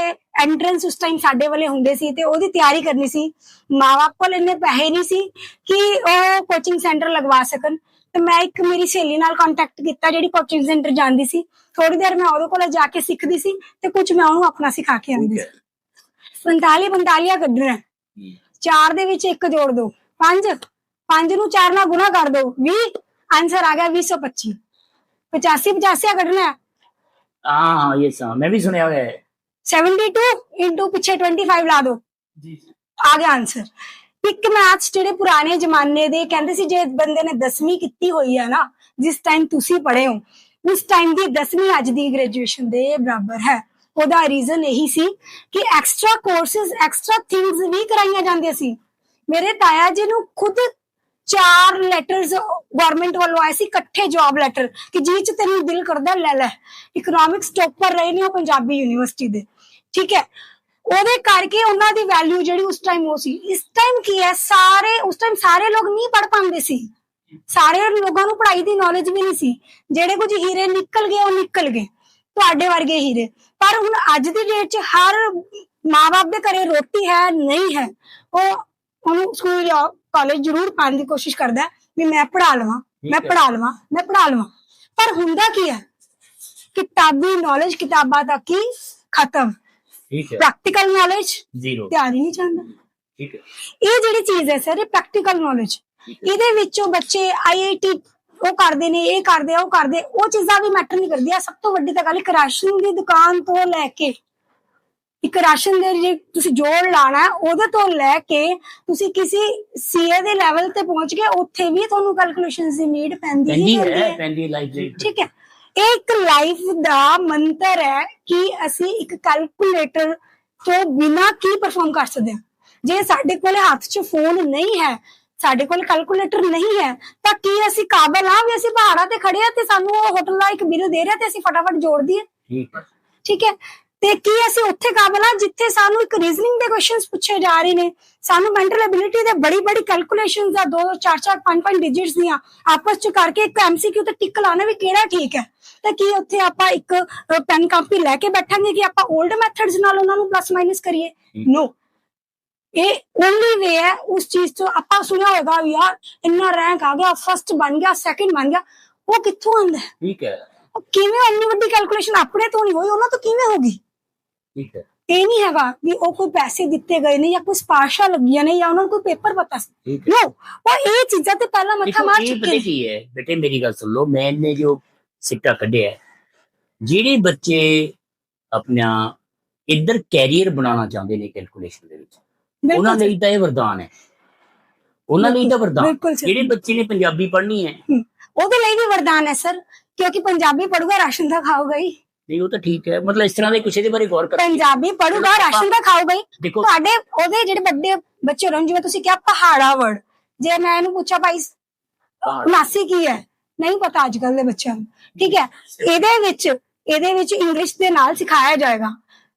ਐਂਟਰੈਂਸ ਉਸ ਟਾਈਮ ਸਾਡੇ ਵਾਲੇ ਹੁੰਦੇ ਸੀ ਤੇ ਉਹਦੀ ਤਿਆਰੀ ਕਰਨੀ ਸੀ। ਮਾਂ-ਬਾਪ ਕੋਲ ਇੰਨੇ ਪੈਸੇ ਨਹੀਂ ਸੀ ਕਿ ਉਹ ਕੋਚਿੰਗ ਸੈਂਟਰ ਲਗਵਾ ਸਕਣ। ਤੇ ਮੈਂ ਇੱਕ ਮੇਰੀ ਸਹੇਲੀ ਨਾਲ ਕੰਟੈਕਟ ਕੀਤਾ ਜਿਹੜੀ ਕੋਚਿੰਗ ਸੈਂਟਰ ਜਾਂਦੀ ਸੀ। ਥੋੜੀ ਦੇਰ ਮੈਂ ਉਹਦੇ ਕੋਲ ਜਾ ਕੇ ਸਿੱਖਦੀ ਸੀ ਤੇ ਕੁਝ ਮੈਂ ਉਹਨੂੰ ਆਪਣਾ ਸਿਖਾ ਕੇ ਆਉਂਦੀ ਸੀ। ਹੈ 45 45 ਕੱਢਣਾ। ਹੈ। ਹਮ, ਚਾਰ ਦੇ ਵਿੱਚ ਇੱਕ ਜੋੜ ਦਿਓ 5 5 ਨੂੰ 4 ਨਾਲ ਗੁਣਾ ਕਰ ਦਿਓ 20 ਆਨਸਰ ਆ ਗਿਆ 225 85 85 ਕੱਢਣਾ। ਹਾਂ ਹਾਂ ਇਹ ਸਾ ਮੈਂ ਵੀ ਸੁਣਿਆ ਹੋਇਆ ਹੈ। 72 into ਪਿੱਛੇ 25 ਲਾ ਦਿਓ ਜੀ। ਆ ਗਿਆ ਆਨਸਰ ਪਿਕ ਮੈਥਸ ਜਿਹੜੇ ਪੁਰਾਣੇ ਜ਼ਮਾਨੇ ਦੇ ਕਹਿੰਦੇ ਸੀ, ਜੇ ਬੰਦੇ ਨੇ 10ਵੀਂ ਕੀਤੀ ਹੋਈ ਹੈ ਨਾ, ਜਿਸ ਟਾਈਮ ਤੁਸੀਂ ਪੜ੍ਹੇ ਹੋ, ਉਸ ਟਾਈਮ ਦੀ 10ਵੀਂ ਅੱਜ ਦੀ ਗ੍ਰੈਜੂਏਸ਼ਨ ਦੇ ਬਰਾਬਰ ਹੈ। ਉਹਦਾ ਰੀਜ਼ਨ ਇਹੀ ਸੀ ਕਿ ਐਕਸਟਰਾ ਕੋਰਸਸ ਐਕਸਟਰਾ ਥਿੰਗਸ ਵੀ ਕਰਾਈਆਂ ਜਾਂਦੀਆਂ ਸੀ। ਮੇਰੇ ਤਾਇਆ ਜੀ ਨੂੰ ਖੁਦ ਚਾਰ ਲੈਟਰਸ ਗਵਰਨਮੈਂਟ ਵੱਲੋਂ ਆਏ ਸੀ, ਇਕੱਠੇ ਜੌਬ ਲੈਟਰ ਕਿ ਜੀ ਚ ਤੈਨੂੰ ਦਿਲ ਕਰਦਾ, ਲੈ ਲੈ ਇਕਨੋਮਿਕਸ ਟੌਪਰ ਰਹੇ ਨੇ ਉਹ ਪੰਜਾਬੀ ਯੂਨੀਵਰਸਿਟੀ ਦੇ। ਠੀਕ ਹੈ ਉਹਦੇ ਕਰਕੇ ਉਹਨਾਂ ਦੀ ਵੈਲਿਊ ਜਿਹੜੀ ਉਸ ਟਾਈਮ ਉਹ ਸੀ। ਇਸ ਟਾਈਮ ਕੀ ਹੈ? ਸਾਰੇ ਉਸ ਟਾਈਮ ਸਾਰੇ ਲੋਕ ਨਹੀਂ ਪੜ ਪਾਉਂਦੇ ਸੀ। ਸਾਰੇ ਲੋਕਾਂ ਨੂੰ ਪੜ੍ਹਾਈ ਦੀ ਨੌਲੇਜ ਵੀ ਨਹੀਂ ਸੀ। ਜਿਹੜੇ ਕੁਝ ਹੀਰੇ ਨਿਕਲ ਗਏ ਉਹ ਨਿਕਲ ਗਏ। ਤੁਹਾਡੇ ਵਰਗੇ ਹੀਰੇ। ਪਰ ਹੁਣ ਅੱਜ ਦੀ ਡੇਟ 'ਚ ਹਰ ਮਾਪੇ ਦੇ ਘਰੇ ਰੋਟੀ ਹੈ ਨਹੀਂ ਹੈ। ਉਹ ਉਹਨੂੰ ਸਕੂਲ ਜਾਂ ਕਾਲਜ ਜ਼ਰੂਰ ਪਾਉਣ ਦੀ ਕੋਸ਼ਿਸ਼ ਕਰਦਾ ਵੀ ਮੈਂ ਪੜ੍ਹਾ ਲਵਾਂ ਮੈਂ। ਪੜ੍ਹਾ ਲਵਾਂ ਮੈਂ ਪੜ੍ਹਾ ਲਵਾਂ। ਪਰ ਹੁੰਦਾ ਕੀ ਹੈ? ਕਿਤਾਬੀ ਨੌਲੇਜ ਕਿਤਾਬਾਂ ਤੱਕ ਹੀ ਖਤਮ। ਠੀਕ ਹੈ। ਪ੍ਰੈਕਟੀਕਲ ਨੌਲੇਜ ਜ਼ੀਰੋ ਧਿਆਨ ਹੀ ਨਹੀਂ ਜਾਂਦਾ। ਠੀਕ ਹੈ। ਇਹ ਜਿਹੜੀ ਚੀਜ਼ ਹੈ ਸਰ ਇਹ ਪ੍ਰੈਕਟੀਕਲ ਨੌਲੇਜ ਇਹਦੇ ਵਿੱਚੋਂ ਬੱਚੇ ਆਈਆਈਟੀ ਉਹ ਕਰਦੇ ਨੇ ਇਹ ਕਰਦੇ ਆ ਉਹ ਕਰਦੇ ਉਹ ਚੀਜ਼ਾਂ ਵੀ ਮੈਟਰ ਨਹੀਂ ਕਰਦੀਆਂ। ਸਭ ਤੋਂ ਵੱਡੀ ਤਾਂ ਗੱਲ ਇੱਕ ਰਾਸ਼ਨ ਦੀ ਦੁਕਾਨ ਤੋਂ ਲੈ ਕੇ ਇੱਕ ਰਾਸ਼ਨ ਦੇ ਜੇ ਤੁਸੀਂ ਜੋੜ ਲਾਣਾ ਉਹਦੇ ਤੋਂ ਲੈ ਕੇ ਤੁਸੀਂ ਕਿਸੇ ਸੀਏ ਦੇ ਲੈਵਲ ਤੇ ਪਹੁੰਚ ਗਏ ਉੱਥੇ ਵੀ ਤੁਹਾਨੂੰ ਕੈਲਕੂਲੇਸ਼ਨਸ ਦੀ ਨੀਡ ਪੈਂਦੀ ਹੀ ਪੈਂਦੀ ਪੈਂਦੀ ਹੈ। ਹੈ ਪੈਂਦੀ ਲਾਈਫ ਦੇ ਠੀਕ ਹੈ। ਇਹ ਇੱਕ ਲਾਈਫ ਦਾ ਮੰਤਰ ਹੈ ਕਿ ਅਸੀਂ ਇੱਕ ਕੈਲਕੂਲੇਟਰ ਤੋਂ ਬਿਨਾ ਕੀ ਪਰਫਾਰਮ ਕਰ ਸਕਦੇ ਹਾਂ? ਜੇ ਸਾਡੇ ਕੋਲ ਹੱਥ 'ਚ ਫੋਨ ਨਹੀਂ ਹੈ ਸਾਡੇ ਕੋਲ ਕੈਲਕੂਲੇਟਰ ਨਹੀਂ ਹੈ ਤਾਂ ਕੀ ਅਸੀਂ ਕਾਬਲ ਹਾਂ ਵੀ ਅਸੀਂ ਪਹਾੜਾਂ ਤੇ ਖੜੇ ਆ ਤੇ ਸਾਨੂੰ ਉਹ ਹੋਟਲ ਦਾ ਇੱਕ ਬਿੱਲ ਦੇ ਰਿਹਾ ਤੇ ਅਸੀਂ ਫਟਾਫਟ ਜੋੜ ਦਈਏ? ਠੀਕ ਹੈ। ਤੇ ਕੀ ਅਸੀਂ ਉੱਥੇ ਕਾਬਲ ਹਾਂ ਜਿੱਥੇ ਸਾਨੂੰ ਇੱਕ ਰੀਜ਼ਨਿੰਗ ਦੇ ਕੁਐਸਚਨਸ ਪੁੱਛੇ ਜਾ ਰਹੇ ਨੇ? ਸਾਨੂੰ ਮੈਂਟਲ ਐਬਿਲਿਟੀ ਦੇ ਬੜੀ ਬੜੀ ਕੈਲਕੂਲੇਸ਼ਨਸ ਦਾ 2 4 4 5 5 ਡਿਜਿਟਸ ਦੀਆਂ ਆਪਸ ਚ ਕਰਕੇ ਇੱਕ ਐਮਸੀਕਿਊ ਤੇ ਟਿਕ ਲਾਣਾ ਵੀ ਕਿਹੜਾ ਠੀਕ ਹੈ? ਤਾਂ ਕੀ ਉੱਥੇ ਆਪਾਂ ਇੱਕ ਪੈਨ ਕਾਪੀ ਲੈ ਕੇ ਬੈਠਾਂਗੇ ਕਿ ਆਪਾਂ 올ਡ ਮੈਥਡਸ ਨਾਲ ਉਹਨਾਂ ਨੂੰ ਪਲੱਸ ਮਾਈਨਸ ਕਰੀਏ? ਨੋ ਇਹ ਓਨਲੀ ਵੇ ਹੈ ਉਸ ਚੀਜ਼ ਤੋਂ ਆਪਾਂ ਸੁਣਿਆ ਹੋਗਾ ਵੀ ਯਾਰ ਇੰਨਾ ਰੈਂਕ ਆ ਗਿਆ ਫਰਸਟ ਬਣ ਗਿਆ ਸੈਕਿੰਡ ਬਣ ਗਿਆ ਉਹ ਕਿੱਥੋਂ ਆਉਂਦਾ ਹੈ? ਠੀਕ ਹੈ। ਉਹ ਕਿਵੇਂ ਇੰਨੀ ਵੱਡੀ ਕੈਲਕੂਲੇਸ਼ਨ ਆਪਣੇ ਤੋਂ ਨਹੀਂ ਹੋਈ ਉਹਨਾਂ ਤੋਂ ਕਿਵੇਂ ਹੋਗੀ ਠੀਕ ਹੈ। ਇਹ ਨਹੀਂ ਹੈਗਾ ਵੀ ਉਹ ਕੋਈ ਪੈਸੇ ਦਿੱਤੇ ਗਏ ਨੇ ਜਾਂ ਕੋਈ ਸਪਾਰਸ਼ਾਂ ਲੱਗੀਆਂ ਨੇ ਜਾਂ ਉਹਨਾਂ ਨੂੰ ਕੋਈ ਪੇਪਰ ਪਤਾ ਸੀ। ਨੋ ਉਹ ਇਹ ਚੀਜ਼ਾਂ ਤੇ ਪਹਿਲਾਂ ਮੱਥਾ ਮਾਰ ਚੁੱਕੇ ਨੇ। ਬੇਟੇ ਮੇਰੀ ਗੱਲ ਸੁਣ ਲਓ ਮੈਨੇ ਜੋ ਸਿੱਟਾ ਕੱਢਿਆ ਜਿਹੜੇ ਬੱਚੇ ਆਪਣਾ ਇੱਧਰ ਕੈਰੀਅਰ ਬਣਾਉਣਾ ਚਾਹੁੰਦੇ ਨੇ ਕੈਲਕੂਲੇਸ਼ਨ ਦੇ ਵਿੱਚ ਉਹਨਾਂ ਲਈ ਤਾਂ ਇਹ ਵਰਦਾਨ ਹੈ। ਉਹਨਾਂ ਲਈ ਤਾਂ ਵਰਦਾਨ। ਜਿਹੜੇ ਬੱਚੇ ਨੇ ਪੰਜਾਬੀ ਪੜ੍ਹਨੀ ਹੈ। ਉਹਦੇ ਲਈ ਵੀ ਵਰਦਾਨ ਹੈ ਸਰ ਕਿਉਂਕਿ ਪੰਜਾਬੀ ਪੜੂਗਾ ਰਾਸ਼ਨ ਤਾਂ ਖਾਊਗਾ ਹੀ। ਨਹੀਂ ਉਹ ਤਾਂ ਠੀਕ ਹੈ। ਮਤਲਬ ਇਸ ਤਰ੍ਹਾਂ ਦੇ ਕੁਛ ਇਹਦੇ ਬਾਰੇ ਗੌਰ ਕਰ। ਪੰਜਾਬੀ ਪੜੂਗਾ ਰਾਸ਼ਨ ਤਾਂ ਖਾਊਗਾ ਹੀ। ਤੁਹਾਡੇ ਉਹਦੇ ਜਿਹੜੇ ਵੱਡੇ ਬੱਚੇ ਹੋਣ ਜਿਵੇਂ ਤੁਸੀਂ ਕਿਹਾ ਪਹਾੜਾ ਵਰਡ। ਜੇ ਮੈਂ ਇਹਨੂੰ ਪੁੱਛਾਂ ਭਾਈ। ਨਾਸੀ ਕੀ ਹੈ? ਨਹੀਂ ਪਤਾ ਅੱਜ ਕੱਲ ਦੇ ਬੱਚਿਆਂ ਨੂੰ ਠੀਕ ਹੈ? ਇਹਦੇ ਵਿੱਚ ਇਹਦੇ ਵਿੱਚ ਇੰਗਲਿਸ਼ ਦੇ ਨਾਲ ਸਿਖਾਇਆ ਜਾਏਗਾ।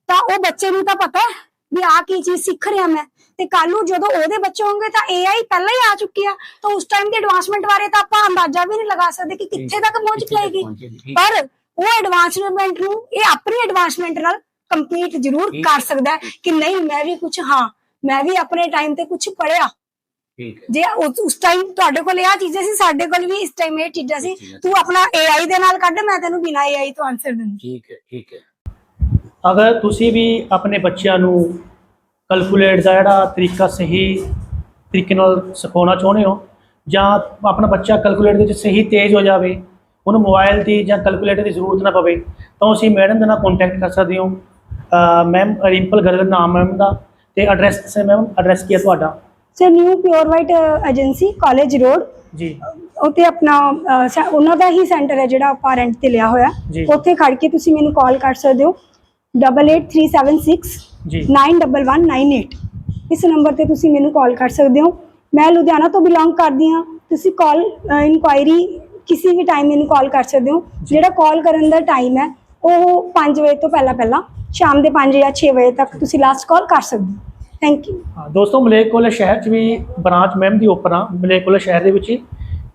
ਤਾਂ ਉਹ ਬੱਚੇ ਨੂੰ ਤਾਂ ਪਤਾ ਹੈ ਵੀ ਆ ਕੀ ਚੀਜ਼ ਸਿੱਖ ਰਿਹਾ ਮੈਂ। ਤੇ ਕੱਲ ਨੂੰ ਜਦੋਂ ਉਹਦੇ ਬੱਚੇ ਹੋਣਗੇ ਤਾਂ AI ਪਹਿਲਾਂ ਹੀ ਆ ਚੁੱਕੀ ਆ। ਤਾਂ ਉਸ ਟਾਈਮ ਦੀ ਐਡਵਾਂਸਮੈਂਟ ਬਾਰੇ ਤਾਂ ਆਪਾਂ ਅੰਦਾਜ਼ਾ ਵੀ ਨਹੀਂ ਲਗਾ ਸਕਦੇ ਕਿ ਕਿੱਥੇ ਤੱਕ ਪਹੁੰਚ ਜਾਏਗੀ। ਪਰ ਉਹ ਐਡਵਾਂਸਮੈਂਟ ਨੂੰ ਇਹ ਆਪਣੀ ਐਡਵਾਂਸਮੈਂਟ ਨਾਲ ਕੰਪਲੀਟ ਜ਼ਰੂਰ ਕਰ ਸਕਦਾ ਕਿ ਨਹੀਂ ਮੈਂ ਵੀ ਕੁਝ ਹਾਂ ਮੈਂ ਵੀ ਆਪਣੇ ਟਾਈਮ ਤੇ ਕੁਝ ਪੜਿਆ ਜੇ ਉਸ- ਟਾਈਮ ਤੁਹਾਡੇ ਕੋਲ ਇਹ ਚੀਜ਼ਾਂ ਸੀ ਸਾਡੇ ਕੋਲ ਵੀ ਇਸ ਟਾਈਮ ਇਹ ਚੀਜ਼ਾਂ ਸੀ। ਚੀਜ਼ਾਂ ਸੀ। ਤੂੰ ਆਪਣਾ AI ਦੇ ਨਾਲ ਕੱਢ ਮੈਂ ਤੈਨੂੰ ਬਿਨਾਂ AI ਤੋਂ ਆਨਸਰ ਦਿੰਦੀ। ਠੀਕ ਹੈ ਠੀਕ ਹੈ। ਅਗਰ ਤੁਸੀਂ ਵੀ ਆਪਣੇ ਬੱਚਿਆਂ ਨੂੰ ਕੈਲਕੂਲੇਟ ਦਾ ਜਿਹੜਾ ਤਰੀਕਾ ਸਹੀ ਤਰੀਕੇ ਨਾਲ ਸਿਖਾਉਣਾ ਚਾਹੁੰਦੇ ਹੋ ਜਾਂ ਆਪਣਾ ਬੱਚਾ ਕੈਲਕੂਲੇਟ ਦੇ ਵਿੱਚ ਸਹੀ ਤੇਜ਼ ਹੋ ਜਾਵੇ ਉਹਨੂੰ ਮੋਬਾਈਲ ਦੀ ਜਾਂ ਕੈਲਕੂਲੇਟਰ ਦੀ ਜ਼ਰੂਰਤ ਨਾ ਪਵੇ ਤਾਂ ਤੁਸੀਂ ਮੈਡਮ ਦੇ ਨਾਲ ਕੰਟੈਕਟ ਕਰ ਸਕਦੇ ਹੋ। ਮੈਮ ਰਿੰਪਲ ਗਰਗ ਨਾਮ ਮੈਮ ਦਾ ਤੇ ਐਡਰੈਸ ਸੇ ਮੈਮ ਐਡਰੈਸ ਕੀ ਹੈ ਤੁਹਾਡਾ? Sir new pure white agency college road ਜੀ। ਉੱਥੇ ਆਪਣਾ ਸੈ- ਉਹਨਾਂ ਦਾ ਹੀ ਸੈਂਟਰ ਹੈ ਜਿਹੜਾ ਆਪਾਂ ਰੈਂਟ ਤੇ ਲਿਆ ਹੋਇਆ। ਜੀ। ਉੱਥੇ ਖੜ ਕੇ ਤੁਸੀਂ ਮੈਨੂੰ ਕਾਲ ਕਰ ਸਕਦੇ ਹੋ। 88376 ਜੀ 91198 ਇਸ ਨੰਬਰ ਤੇ ਤੁਸੀਂ ਮੈਨੂੰ ਕਾਲ ਕਰ ਸਕਦੇ ਹੋ। ਮੈਂ ਲੁਧਿਆਣਾ ਤੋਂ ਬਿਲੋਂਗ ਕਰਦੀ ਹਾਂ। ਤੁਸੀਂ ਕਾਲ ਇਨਕੁਆਇਰੀ ਕਿਸੇ ਵੀ ਟਾਈਮ ਮੈਨੂੰ ਕਾਲ ਕਰ ਸਕਦੇ ਹੋ। ਜਿਹੜਾ ਕਾਲ ਕਰਨ ਦਾ ਟਾਈਮ ਹੈ ਉਹ 5 ਵਜੇ ਤੋਂ ਪਹਿਲਾਂ ਪਹਿਲਾਂ ਸ਼ਾਮ ਦੇ 5 ਜਾਂ 6 ਵਜੇ ਤੱਕ ਤੁਸੀਂ ਲਾਸਟ ਕਾਲ ਕਰ ਸਕਦੇ ਹੋ। ਥੈਂਕ ਯੂ ਹਾਂ, ਦੋਸਤੋ ਮਲੇਕੋਲਾ ਸ਼ਹਿਰ 'ਚ ਵੀ ਬ੍ਰਾਂਚ ਮੈਮ ਦੀ ਓਪਨ ਆ ਮਲੇਕੋਲਾ ਸ਼ਹਿਰ ਦੇ ਵਿੱਚ ਹੀ।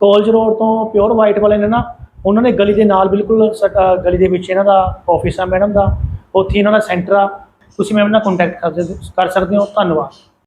ਕਾਲਜ ਰੋਡ ਤੋਂ ਪਿਓਰ ਵਾਈਟ ਵਾਲੇ ਨੇ ਨਾ ਉਹਨਾਂ ਨੇ ਗਲੀ ਦੇ ਨਾਲ ਬਿਲਕੁਲ ਸਾਡਾ ਗਲੀ ਦੇ ਵਿੱਚ ਇਹਨਾਂ ਦਾ ਆਫਿਸ ਆ ਮੈਡਮ ਦਾ। ਉੱਥੇ ਇਹਨਾਂ ਦਾ ਸੈਂਟਰ ਆ। ਤੁਸੀਂ ਮੈਮ ਨਾਲ ਕੰਟੈਕਟ ਕਰ ਸਕਦੇ ਕਰ ਸਕਦੇ ਹੋ। ਧੰਨਵਾਦ।